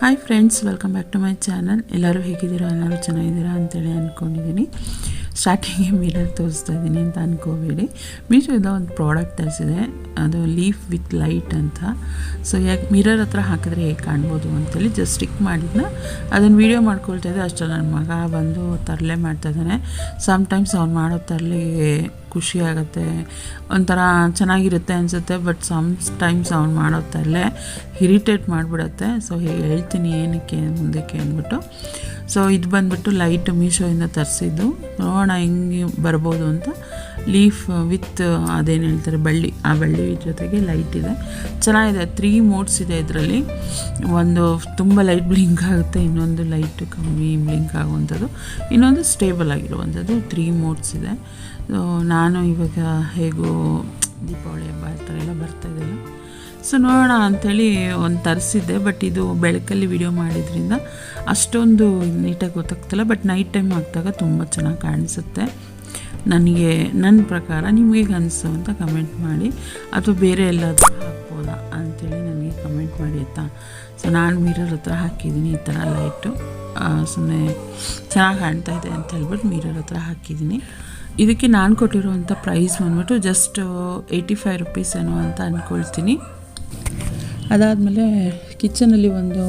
Hi friends welcome back to my channel ಎಲ್ಲರೂ ಹೇಗಿದ್ದೀರಾ? ಎಲ್ಲರೂ ಚೆನ್ನಾಗಿದ್ದೀರಾ ಅಂತೇಳಿ ಅಂದ್ಕೊಂಡಿದ್ದೀನಿ. ಸ್ಟಾರ್ಟಿಂಗ್ಗೆ ಮಿರರ್ ತೋರಿಸ್ತಾ ಇದ್ದೀನಿ ಅಂತ ಅಂದ್ಕೋಬೇಡಿ ಮೀಶೋದ ಒಂದು ಪ್ರಾಡಕ್ಟ್ ತರಿಸಿದೆ. ಅದು ಲೀಫ್ ವಿತ್ ಲೈಟ್ ಅಂತ. ಸೊ ಯಾಕೆ ಮಿರರ್ ಹತ್ರ ಹಾಕಿದ್ರೆ ಹೇಗೆ ಕಾಣ್ಬೋದು ಅಂತೇಳಿ ಜಸ್ಟ್ ಸ್ಟಿಕ್ ಮಾಡಿದ್ನ. ಅದನ್ನು ವೀಡಿಯೋ ಮಾಡ್ಕೊಳ್ತಾ ಇದ್ದೆ. ಅಷ್ಟು ನನ್ನ ಮಗ ಬಂದು ತರಲೆ ಮಾಡ್ತಾ ಇದ್ದಾನೆ. ಸಮ್ಟೈಮ್ಸ್ ಅವ್ನು ಮಾಡೋ ತರಲೆಗೆ ಖುಷಿ ಆಗುತ್ತೆ. ಒಂಥರ ಚೆನ್ನಾಗಿರುತ್ತೆ ಅನಿಸುತ್ತೆ. ಬಟ್ ಸಮ್ ಟೈಮ್ಸ್ ಅವ್ನು ಮಾಡೋ ತರಲೆ ಇರಿಟೇಟ್ ಮಾಡಿಬಿಡತ್ತೆ. ಸೊ ಹೇಗೆ ಹೇಳ್ತೀನಿ ಏನಕ್ಕೆ ಮುಂದಕ್ಕೆ ಅಂದ್ಬಿಟ್ಟು. ಸೊ ಇದು ಬಂದ್ಬಿಟ್ಟು ಲೈಟ್ ಮೀಶೋಯಿಂದ ತರಿಸಿದ್ದು. ನೋಡೋಣ ಹೆಂಗೆ ಬರ್ಬೋದು ಅಂತ. ಲೀಫ್ ವಿತ್ ಅದೇನು ಹೇಳ್ತಾರೆ, ಬಳ್ಳಿ. ಆ ಬಳ್ಳಿ ಜೊತೆಗೆ ಲೈಟ್ ಇದೆ. ಚೆನ್ನಾಗಿದೆ. ತ್ರೀ ಮೋಡ್ಸ್ ಇದೆ ಇದರಲ್ಲಿ. ಒಂದು ತುಂಬ ಲೈಟ್ ಬ್ಲಿಂಕ್ ಆಗುತ್ತೆ, ಇನ್ನೊಂದು ಲೈಟ್ ಕಮ್ಮಿ ಬ್ಲಿಂಕ್ ಆಗುವಂಥದ್ದು. ಇನ್ನೊಂದು ಸ್ಟೇಬಲ್ ಆಗಿರುವಂಥದ್ದು. ತ್ರೀ ಮೋಡ್ಸ್ ಇದೆ. ನಾನು ಇವಾಗ ಹೇಗೂ ದೀಪಾವಳಿ ಹಬ್ಬ ಆ ಥರ ಎಲ್ಲ ಬರ್ತಾ ಸೊ ನೋಡೋಣ ಅಂಥೇಳಿ ಒಂದು ತರಿಸಿದ್ದೆ ಬಟ್ ಇದು ಬೆಳಕಲ್ಲಿ ವಿಡಿಯೋ ಮಾಡಿದ್ರಿಂದ ಅಷ್ಟೊಂದು ನೀಟಾಗಿ ಗೊತ್ತಾಗ್ತಿಲ್ಲ ಬಟ್ ನೈಟ್ ಟೈಮ್ ಹಾಕಿದಾಗ ತುಂಬ ಚೆನ್ನಾಗಿ ಕಾಣಿಸುತ್ತೆ. ನನಗೆ ನನ್ನ ಪ್ರಕಾರ ನಿಮಗೆ ಅನಿಸು ಅಂತ ಕಮೆಂಟ್ ಮಾಡಿ, ಅಥವಾ ಬೇರೆ ಎಲ್ಲಾದರೂ ಹಾಕ್ಬೋದಾ ಅಂಥೇಳಿ ನನಗೆ ಕಮೆಂಟ್ ಮಾಡಿ ಆಯಿತಾ? ಸೊ ನಾನು ಮಿರರ್ ಹತ್ರ ಹಾಕಿದ್ದೀನಿ ಈ ಥರ ಲೈಟು ಸುಮ್ಮನೆ ಚೆನ್ನಾಗಿ ಕಾಣ್ತಾ ಇದೆ ಅಂತ ಹೇಳ್ಬಿಟ್ಟು ಮಿರರ್ ಹತ್ರ ಹಾಕಿದ್ದೀನಿ. ಇದಕ್ಕೆ ನಾನು ಕೊಟ್ಟಿರುವಂಥ ಪ್ರೈಸ್ ಬಂದ್ಬಿಟ್ಟು ಜಸ್ಟ್ ಏಯ್ಟಿ ಫೈವ್ ರುಪೀಸ್ ಏನೋ ಅಂತ ಅಂದ್ಕೊಳ್ತೀನಿ ಅದಾದಮೇಲೆ ಕಿಚನಲ್ಲಿ ಒಂದು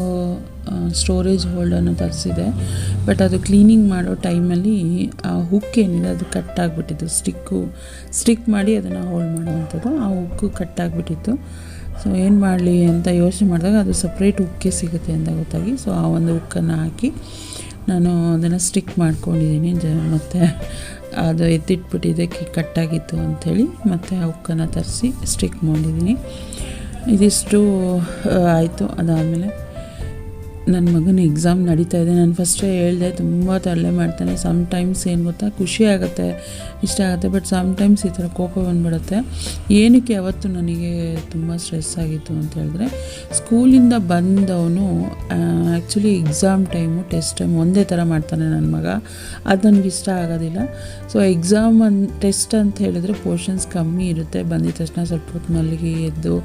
ಸ್ಟೋರೇಜ್ ಹೋಲ್ಡನ್ನು ತರಿಸಿದೆ. ಬಟ್ ಅದು ಕ್ಲೀನಿಂಗ್ ಮಾಡೋ ಟೈಮಲ್ಲಿ ಆ ಹುಕ್ ಏನಿದೆ ಅದು ಕಟ್ ಆಗಿಬಿಟ್ಟಿತ್ತು. ಸ್ಟಿಕ್ಕು ಸ್ಟಿಕ್ ಮಾಡಿ ಅದನ್ನು ಹೋಲ್ಡ್ ಮಾಡುವಂಥದ್ದು. ಆ ಹುಕ್ಕು ಕಟ್ ಆಗಿಬಿಟ್ಟಿತ್ತು. ಸೊ ಏನು ಮಾಡಲಿ ಅಂತ ಯೋಚನೆ ಮಾಡಿದಾಗ ಅದು ಸಪ್ರೇಟ್ ಉಕ್ಕೆ ಸಿಗುತ್ತೆ ಅಂತ ಗೊತ್ತಾಗಿ. ಸೊ ಆ ಒಂದು ಉಕ್ಕನ್ನು ಹಾಕಿ ನಾನು ಅದನ್ನು ಸ್ಟಿಕ್ ಮಾಡ್ಕೊಂಡಿದ್ದೀನಿ ಜ, ಮತ್ತು ಅದು ಎತ್ತಿಟ್ಬಿಟ್ಟಿದ್ದಕ್ಕೆ ಕಟ್ಟಾಗಿತ್ತು ಅಂಥೇಳಿ ಮತ್ತು ಆ ಉಕ್ಕನ್ನು ತರಿಸಿ ಸ್ಟಿಕ್ ಮಾಡಿದ್ದೀನಿ ಇದಿಷ್ಟು ಆಯಿತು. ಅದಾದಮೇಲೆ ನನ್ನ ಮಗನ ಎಕ್ಸಾಮ್ ನಡೀತಾ ಇದೆ. ನಾನು ಫಸ್ಟೇ ಹೇಳಿದೆ, ತುಂಬ ತರಲೆ ಮಾಡ್ತಾನೆ. ಸಮ್ ಟೈಮ್ಸ್ ಏನು ಗೊತ್ತಾ, ಖುಷಿ ಆಗುತ್ತೆ, ಇಷ್ಟ ಆಗುತ್ತೆ ಬಟ್ ಸಮ್ ಟೈಮ್ಸ್ ಈ ಥರ ಕೋಪ ಬಂದುಬಿಡುತ್ತೆ. ಏನಕ್ಕೆ ಅವತ್ತು ನನಗೆ ತುಂಬ ಸ್ಟ್ರೆಸ್ ಆಗಿತ್ತು ಅಂತ ಹೇಳಿದ್ರೆ ಸ್ಕೂಲಿಂದ ಬಂದವನು actually exam time test time ಒಂದೇ ಥರ ಮಾಡ್ತಾನೆ ನನ್ನ ಮಗ. ಅದು ನನಗೆ ಇಷ್ಟ ಆಗೋದಿಲ್ಲ. ಸೊ ಎಕ್ಸಾಮ್ ಅನ್ ಟೆಸ್ಟ್ ಅಂತ ಹೇಳಿದ್ರೆ ಪೋರ್ಷನ್ಸ್ ಕಮ್ಮಿ ಇರುತ್ತೆ. ಬಂದಿದ ತಕ್ಷಣ ಸ್ವಲ್ಪ ಹೊತ್ತು ಮಲ್ಲಿಗೆ ಎದ್ದು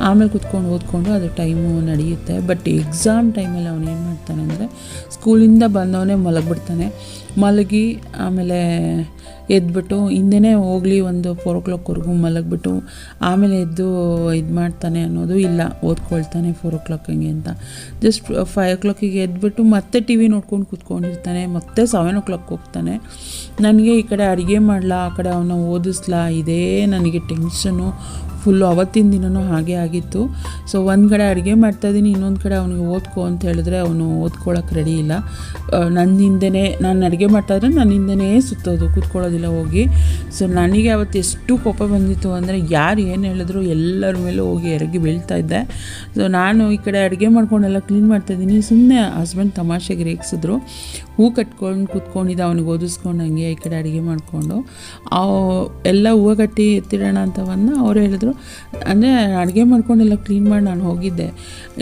ಆಮೇಲೆ ಕುತ್ಕೊಂಡು ಓದ್ಕೊಂಡು ಅದು ಟೈಮು ನಡೆಯುತ್ತೆ. ಬಟ್ ಎಕ್ಸಾಮ್ ಟೈಮಲ್ಲಿ ಅವನು ಏನು ಮಾಡ್ತಾನೆ ಅಂದರೆ ಸ್ಕೂಲಿಂದ ಬಂದವನೇ ಮಲಗಿಬಿಡ್ತಾನೆ. ಮಲಗಿ, ಆಮೇಲೆ ಎದ್ಬಿಟ್ಟು ಹಿಂದೆ ಹೋಗಲಿ ಒಂದು ಫೋರ್ ಓ ಕ್ಲಾಕ್ವರೆಗೂ ಮಲಗಿಬಿಟ್ಟು, ಆಮೇಲೆ ಎದ್ದು ಇದು ಮಾಡ್ತಾನೆ ಅನ್ನೋದು ಇಲ್ಲ, ಓದ್ಕೊಳ್ತಾನೆ ಫೋರ್ ಓ ಕ್ಲಾಕ್ ಹಂಗೆ ಅಂತ. ಜಸ್ಟ್ ಫೈವ್ ಓ ಕ್ಲಾಕಿಗೆ ಎದ್ಬಿಟ್ಟು ಮತ್ತೆ ಟಿ ವಿ ನೋಡ್ಕೊಂಡು ಕೂತ್ಕೊಂಡಿರ್ತಾನೆ, ಮತ್ತೆ ಸೆವೆನ್ ಓ ಕ್ಲಾಕ್ ಹೋಗ್ತಾನೆ. ನನಗೆ ಈ ಕಡೆ ಅಡುಗೆ ಮಾಡಲಾ, ಆ ಕಡೆ ಅವನ್ನ ಓದಿಸ್ಲಾ, ಇದೇ ನನಗೆ ಟೆನ್ಷನು ಫುಲ್ಲು ಅವತ್ತಿನ ದಿನವೂ ಹಾಗೆ ಆಗಿತ್ತು. ಸೊ ಒಂದು ಕಡೆ ಅಡುಗೆ ಮಾಡ್ತಾಯಿದ್ದೀನಿ ಇನ್ನೊಂದು ಕಡೆ ಅವನಿಗೆ ಓದ್ಕೊ ಅಂತ ಹೇಳಿದ್ರೆ ಅವನು ಓದ್ಕೊಳಕ್ಕೆ ರೆಡಿ ಇಲ್ಲ. ನನ್ನ ಹಿಂದೆನೇ ನಾನು ಅಡುಗೆ ಮಾಡ್ತಾಯಿದ್ರೆ ನಾನು ಹಿಂದೆನೇ ಸುತ್ತೋದು, ಕೂತ್ಕೊಳ್ಳೋದಿಲ್ಲ ಹೋಗಿ. ಸೊ ನನಗೆ ಅವತ್ತು ಎಷ್ಟು ಕೋಪ ಬಂದಿತ್ತು ಅಂದರೆ ಯಾರು ಏನು ಹೇಳಿದ್ರು ಎಲ್ಲರ ಮೇಲೂ ಹೋಗಿ ಎರಗಿ ಬೀಳ್ತಾ ಇದ್ದೆ. ಸೊ ನಾನು ಈ ಕಡೆ ಅಡುಗೆ ಮಾಡ್ಕೊಂಡೆಲ್ಲ ಕ್ಲೀನ್ ಮಾಡ್ತಾಯಿದ್ದೀನಿ ಸುಮ್ಮನೆ ಹಸ್ಬೆಂಡ್ ತಮಾಷೆಗೆ ರೇಗಿಸಿದ್ರು. ಹೂ ಕಟ್ಕೊಂಡು ಕೂತ್ಕೊಂಡಿದ್ದ, ಅವ್ನಿಗೆ ಓದಿಸ್ಕೊಂಡು ಹಂಗೆ ಈ ಕಡೆ ಅಡುಗೆ ಮಾಡಿಕೊಂಡು. ಎಲ್ಲ ಹೂವು ಕಟ್ಟಿ ಎತ್ತಿಡೋಣ ಅಂತ ಬಂದು ಅವರು ಹೇಳಿದ್ರು. ಅಂದರೆ ಅಡುಗೆ ಮಾಡ್ಕೊಂಡೆಲ್ಲ ಕ್ಲೀನ್ ಮಾಡಿ ನಾನು ಹೋಗಿದ್ದೆ.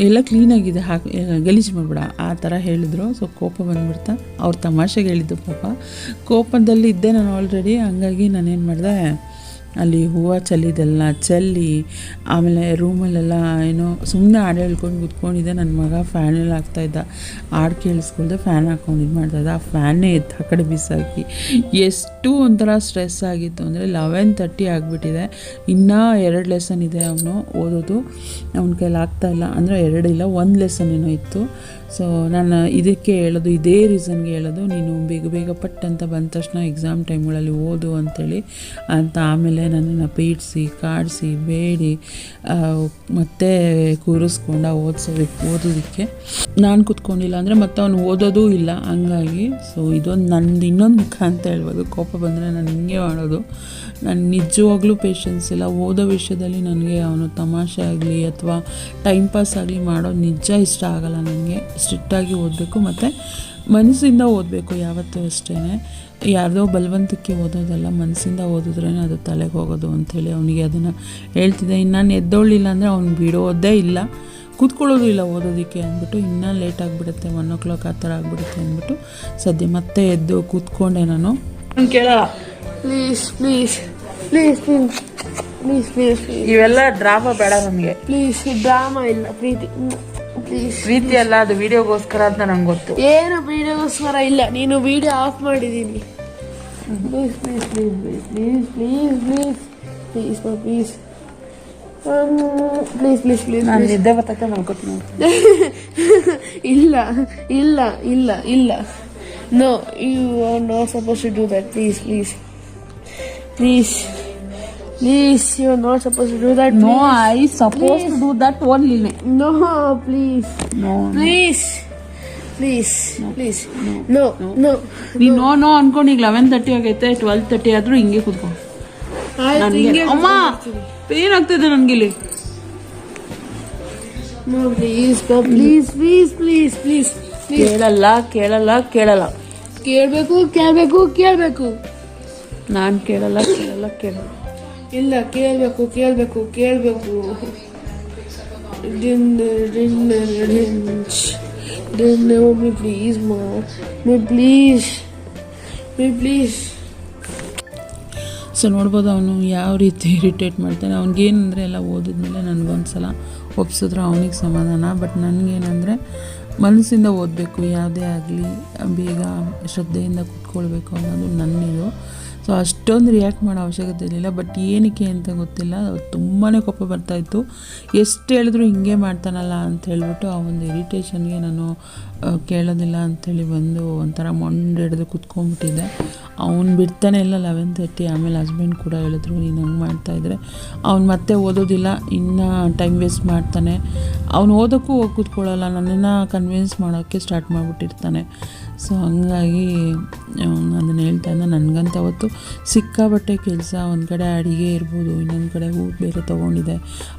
ಎಲ್ಲ ಕ್ಲೀನಾಗಿದೆ ಹಾಕಿ ಗಲೀಜು ಮಾಡಬೇಡ, ಆ ಥರ ಹೇಳಿದ್ರು. ಸೊ ಕೋಪ ಬಂದ್ಬಿಡ್ತಾ, ಅವ್ರು ತಮಾಷೆಗೆ ಹೇಳಿದ್ದು ಪಾಪ. ಕೋಪದಲ್ಲಿ ಇದ್ದೆ ನಾನು ಆಲ್ರೆಡಿ ಹಂಗಾಗಿ ನಾನೇನು ಮಾಡಿದೆ ಅಲ್ಲಿ ಹೂವು ಚೆಲ್ಲಿದೆಲ್ಲ ಚೆಲ್ಲಿ, ಆಮೇಲೆ ರೂಮಲ್ಲೆಲ್ಲ ಏನೋ ಸುಮ್ಮನೆ ಹಾಡು ಹೇಳ್ಕೊಂಡು ಕೂತ್ಕೊಂಡಿದ್ದೆ. ನನ್ನ ಮಗ ಫ್ಯಾನಲ್ಲಿ ಹಾಕ್ತಾಯಿದ್ದ ಹಾಡು ಕೇಳಿಸ್ಕೊಳ್ದೆ ಫ್ಯಾನ್ ಹಾಕ್ಕೊಂಡು ಇದು ಮಾಡ್ತಾಯಿದ್ದ ಆ ಫ್ಯಾನೇ ಇತ್ತು ಆ ಕಡೆ ಬಿಸಾಕಿ. ಎಷ್ಟು ಒಂಥರ ಸ್ಟ್ರೆಸ್ ಆಗಿತ್ತು ಅಂದರೆ ಲೆವೆನ್ ತರ್ಟಿ ಆಗಿಬಿಟ್ಟಿದೆ. ಇನ್ನೂ ಎರಡು ಲೆಸನ್ ಇದೆ ಅವನು ಓದೋದು. ಅವನ ಕೈಲಿ ಆಗ್ತಾಯಿಲ್ಲ ಅಂದರೆ ಎರಡಿಲ್ಲ ಒಂದು ಲೆಸನ್ ಏನೋ ಇತ್ತು. ಸೊ ನಾನು ಇದಕ್ಕೆ ಹೇಳೋದು, ಇದೇ ರೀಸನ್ಗೆ ಹೇಳೋದು. ನೀನು ಬೇಗ ಬೇಗ ಪಟ್ ಅಂತ ಬಂದ ತಕ್ಷಣ ಎಕ್ಸಾಮ್ ಟೈಮ್ಗಳಲ್ಲಿ ಓದು ಅಂಥೇಳಿ ಅಂತ ಆಮೇಲೆ ನನ್ನನ್ನು ಪೀಡಿಸಿ, ಕಾಡಿಸಿ, ಬೇಡಿ ಮತ್ತೆ ಕೂರಿಸ್ಕೊಂಡ ಓದಿಸೋದಕ್ಕೆ ಓದೋದಕ್ಕೆ ನಾನು ಕೂತ್ಕೊಂಡಿಲ್ಲ ಅಂದರೆ ಮತ್ತೆ ಅವನು ಓದೋದೂ ಇಲ್ಲ. ಹಂಗಾಗಿ ಸೊ ಇದೊಂದು ನಂದು, ಇನ್ನೊಂದು ಮುಖ ಅಂತ ಹೇಳ್ಬೋದು. ಕೋಪ ಬಂದರೆ ನಾನು ಹಿಂಗೆ ಮಾಡೋದು. ನಾನು ನಿಜವಾಗ್ಲೂ ಪೇಷನ್ಸ್ ಇಲ್ಲ. ಓದೋ ವಿಷಯದಲ್ಲಿ ನನಗೆ ಅವನು ತಮಾಷೆ ಆಗಲಿ ಅಥವಾ ಟೈಮ್ ಪಾಸ್ ಆಗಲಿ ಮಾಡೋದು ನಿಜ ಇಷ್ಟ ಆಗಲ್ಲ ನನಗೆ ಸ್ಟ್ರಿಕ್ಟಾಗಿ ಓದಬೇಕು. ಮತ್ತು ಮನಸ್ಸಿಂದ ಓದಬೇಕು. ಯಾವತ್ತೂ ಅಷ್ಟೇ ಯಾರ್ದೋ ಬಲವಂತಕ್ಕೆ ಓದೋದಲ್ಲ. ಮನಸ್ಸಿಂದ ಓದಿದ್ರೇ ಅದು ತಲೆಗೆ ಹೋಗೋದು ಅಂಥೇಳಿ ಅವನಿಗೆ ಅದನ್ನು ಹೇಳ್ತಿದ್ದೆ. ಇನ್ನು ನಾನು ಎದ್ದೋಳಿಲ್ಲ ಅಂದರೆ ಅವ್ನು ಬಿಡೋದೇ ಇಲ್ಲ. ಕೂತ್ಕೊಳ್ಳೋದು ಇಲ್ಲ ಓದೋದಕ್ಕೆ ಅಂದ್ಬಿಟ್ಟು ಇನ್ನೂ ಲೇಟ್ ಆಗಿಬಿಡುತ್ತೆ ಒನ್ ಓ ಕ್ಲಾಕ್ ಆ ಥರ ಆಗಿಬಿಡುತ್ತೆ ಅಂದ್ಬಿಟ್ಟು ಸದ್ಯ ಮತ್ತೆ ಎದ್ದು ಕೂತ್ಕೊಂಡೆ ನಾನು. ಕೇಳಲ್ಲ please please please please please please ಇವೆಲ್ಲ ಡ್ರಾಮಾ ಬೇಡ ನಮಗೆ. ಪ್ಲೀಸ್ ಡ್ರಾಮಾ ಇಲ್ಲ ಪ್ರೀತಿ ಪ್ಲೀಸ್ ಪ್ರೀತಿ ಅಲ್ಲ ಅದು ವಿಡಿಯೋಗೋಸ್ಕರ ಅಂತ ನಂಗೆ ಗೊತ್ತು. ಏನು ವಿಡಿಯೋಗೋಸ್ಕರ ಇಲ್ಲ ನೀನು ವಿಡಿಯೋ ಆಫ್ ಮಾಡಿದ್ದೀನಿ please please please please please please please please please please please ನಾನು ನಿದ್ದೆ ಬರ್ತಕ್ಕೆ ಮಲ್ಕೋತೀನಿ ಇಲ್ಲ ಇಲ್ಲ ಇಲ್ಲ ಇಲ್ಲ. No you are not suppose to do that please please please please you are not suppose to do that no I suppose to do that only no please no please please please no no ನೀನು no no ಅನ್ಕೊಂಡು ಈಗ eleven thirty ಆಗೈತೆ twelve thirty ಆದ್ರೂ ಹಿಂಗೆ ಕೂತ್ಕೊ. ಅಮ್ಮ! Pain ಆಗ್ತಿದೆ ನನ್ಗೆ ಇಲ್ಲಿ no please please please please please ಕೇಳಲ್ಲ ಕೇಳಲ್ಲ ಕೇಳಲ್ಲ. ಕೇಳಬೇಕು ಕೇಳಬೇಕು ಕೇಳಬೇಕು. ನಾನು ಕೇಳಲ್ಲ ಕೇಳಲ್ಲ ಕೇಳಲ್ಲ. ಇಲ್ಲ ಕೇಳಬೇಕು ಕೇಳಬೇಕು ಕೇಳಬೇಕು. ಡಿನ್ ಡಿನ್. ಡಿನ್ಚ್ ಡಿನ್ me please, ಮಾ Me please. Me please. So ನೋಡ್ಬೋದು ಅವನು ಯಾವ ರೀತಿ ಇರಿಟೇಟ್ ಮಾಡ್ತಾನೆ. ಅವ್ನಿಗೇನಂದರೆ ಎಲ್ಲ ಓದಿದ್ಮೇಲೆ ನನಗೊಂದ್ಸಲ ಒಪ್ಸಿದ್ರೆ ಅವನಿಗೆ ಸಮಾಧಾನ. ಬಟ್ ನನಗೇನಂದರೆ ಮನಸ್ಸಿಂದ ಓದಬೇಕು. ಯಾವುದೇ ಆಗಲಿ ಬೇಗ ಶ್ರದ್ಧೆಯಿಂದ ಕುತ್ಕೊಳ್ಬೇಕು ಅನ್ನೋದು ನನ್ನಿದು. ಸೊ ಅಷ್ಟೊಂದು ರಿಯಾಕ್ಟ್ ಮಾಡೋ ಅವಶ್ಯಕತೆ ಇರಲಿಲ್ಲ. ಬಟ್ ಏನಕ್ಕೆ ಅಂತ ಗೊತ್ತಿಲ್ಲ. ತುಂಬಾ ಕೋಪ ಬರ್ತಾಯಿತ್ತು ಎಷ್ಟು ಹೇಳಿದ್ರು ಹಿಂಗೆ ಮಾಡ್ತಾನಲ್ಲ ಅಂತ ಹೇಳ್ಬಿಟ್ಟು ಆ ಒಂದು ಇರಿಟೇಷನ್ಗೆ ನಾನು ಕೇಳೋದಿಲ್ಲ ಅಂಥೇಳಿ ಬಂದು ಒಂಥರ ಮೊಂಡು ಹಿಡಿದು ಕುತ್ಕೊಂಡ್ಬಿಟ್ಟಿದ್ದೆ. ಅವ್ನು ಬಿಡ್ತಾನೆ ಇಲ್ಲ ಲೆವೆನ್ ತರ್ಟಿ ಆಮೇಲೆ ಹಸ್ಬೆಂಡ್ ಕೂಡ ಹೇಳಿದ್ರು, ನೀನು ಹಂಗೆ ಮಾಡ್ತಾಯಿದ್ರೆ ಅವ್ನು ಮತ್ತೆ ಓದೋದಿಲ್ಲ. ಇನ್ನು ಟೈಮ್ ವೇಸ್ಟ್ ಮಾಡ್ತಾನೆ. ಅವ್ನು ಓದೋಕ್ಕೂ ಹೋಗಿ ಕೂತ್ಕೊಳ್ಳಲ್ಲ. ನನ್ನನ್ನು ಕನ್ವಿನ್ಸ್ ಮಾಡೋಕ್ಕೆ ಸ್ಟಾರ್ಟ್ ಮಾಡಿಬಿಟ್ಟಿರ್ತಾನೆ. ಸೊ ಹಂಗಾಗಿ ಅದನ್ನು ಹೇಳ್ತಾ ಇದ್ದ. ನನಗಂತ ಅವತ್ತು ಸಿಕ್ಕಾಬಟ್ಟೆ ಕೆಲಸ, ಒಂದು ಕಡೆ ಅಡುಗೆ ಇರ್ಬೋದು, ಇನ್ನೊಂದು ಕಡೆ ಊಟ ಬೇರೆ ತೊಗೊಂಡಿದೆ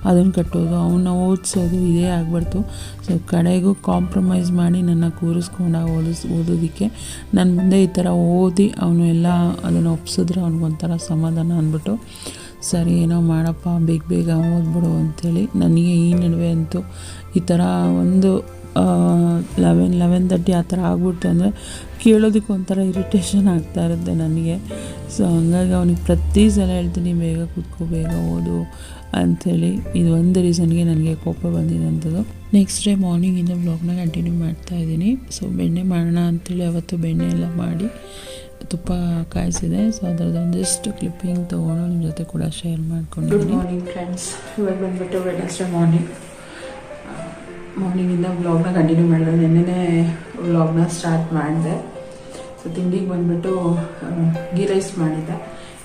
ಅದನ್ನು ಕಟ್ಟೋದು ಅವನ್ನ ಓದಿಸೋದು ಇದೇ ಆಗ್ಬಾರ್ದು ಸೊ ಕಡೆಗೂ ಕಾಂಪ್ರಮೈಸ್ ಮಾಡಿ ನನ್ನ ಕೂರಿಸ್ಕೊಂಡು ಓದಿಸ್, ಓದೋದಕ್ಕೆ ನನ್ನ ಮುಂದೆ ಈ ಥರ ಓದಿ ಅವನು ಎಲ್ಲ ಅದನ್ನು ಒಪ್ಸಿದ್ರೆ ಅವ್ನಿಗೊಂಥರ ಸಮಾಧಾನ ಅಂದ್ಬಿಟ್ಟು ಸರಿ, ಏನೋ ಮಾಡಪ್ಪ, ಬೇಗ ಬೇಗ ಓದ್ಬಿಡು ಅಂಥೇಳಿ ನನಗೆ ಈ ನಡುವೆ ಅಂತೂ ಈ ಥರ ಒಂದು ಲೆವೆನ್ ಲೆವೆನ್ ತರ್ಟಿ ಆ ಥರ ಆಗ್ಬಿಡ್ತು ಅಂದರೆ ಕೇಳೋದಕ್ಕೆ ಒಂಥರ ಇರಿಟೇಷನ್ ಆಗ್ತಾ ಇರುತ್ತೆ ನನಗೆ. ಸೊ ಹಂಗಾಗಿ ಅವನಿಗೆ ಪ್ರತಿ ಸಲ ಹೇಳ್ತೀನಿ ಬೇಗ ಕೂತ್ಕೋ ಬೇಗ ಓದು ಅಂಥೇಳಿ. ಇದು ಒಂದು ರೀಸನ್ಗೆ ನನಗೆ ಕೋಪ ಬಂದಿದ್ದಂಥದ್ದು ನೆಕ್ಸ್ಟ್ ಡೇ ಮಾರ್ನಿಂಗಿಂದ ಬ್ಲಾಗ್ನ ಕಂಟಿನ್ಯೂ ಮಾಡ್ತಾ ಇದ್ದೀನಿ. ಸೊ ಬೆಣ್ಣೆ ಮಾಡೋಣ ಅಂಥೇಳಿ ಅವತ್ತು ಬೆಣ್ಣೆ ಎಲ್ಲ ಮಾಡಿ ತುಪ್ಪ ಕಾಯಿಸಿದೆ. ಸೊ ಅದರದ್ದು ಒಂದಿಷ್ಟು ಕ್ಲಿಪ್ಪಿಂಗ್ ತೊಗೊಂಡು ನಿಮ್ಮ ಜೊತೆ ಕೂಡ ಶೇರ್ ಮಾಡ್ಕೊಂಡಿದ್ದೀನಿ ಮಾರ್ನಿಂಗ್ ಫ್ರೆಂಡ್ಸ್ ಇವಾಗ ಬಂದುಬಿಟ್ಟು ವೆಡ್ನೆಸ್ಡೇ ಮಾರ್ನಿಂಗ್ ಮಾರ್ನಿಂಗಿಂದ ವ್ಲಾಗ್ನ ಕಂಟಿನ್ಯೂ ಮಾಡಿದೆ. ನಿನ್ನೆ ವ್ಲಾಗ್ನ ಸ್ಟಾರ್ಟ್ ಮಾಡಿದೆ. ಸೊ ತಿಂಡಿಗೆ ಬಂದುಬಿಟ್ಟು ಗೀ ರೈಸ್ ಮಾಡಿದ್ದೆ.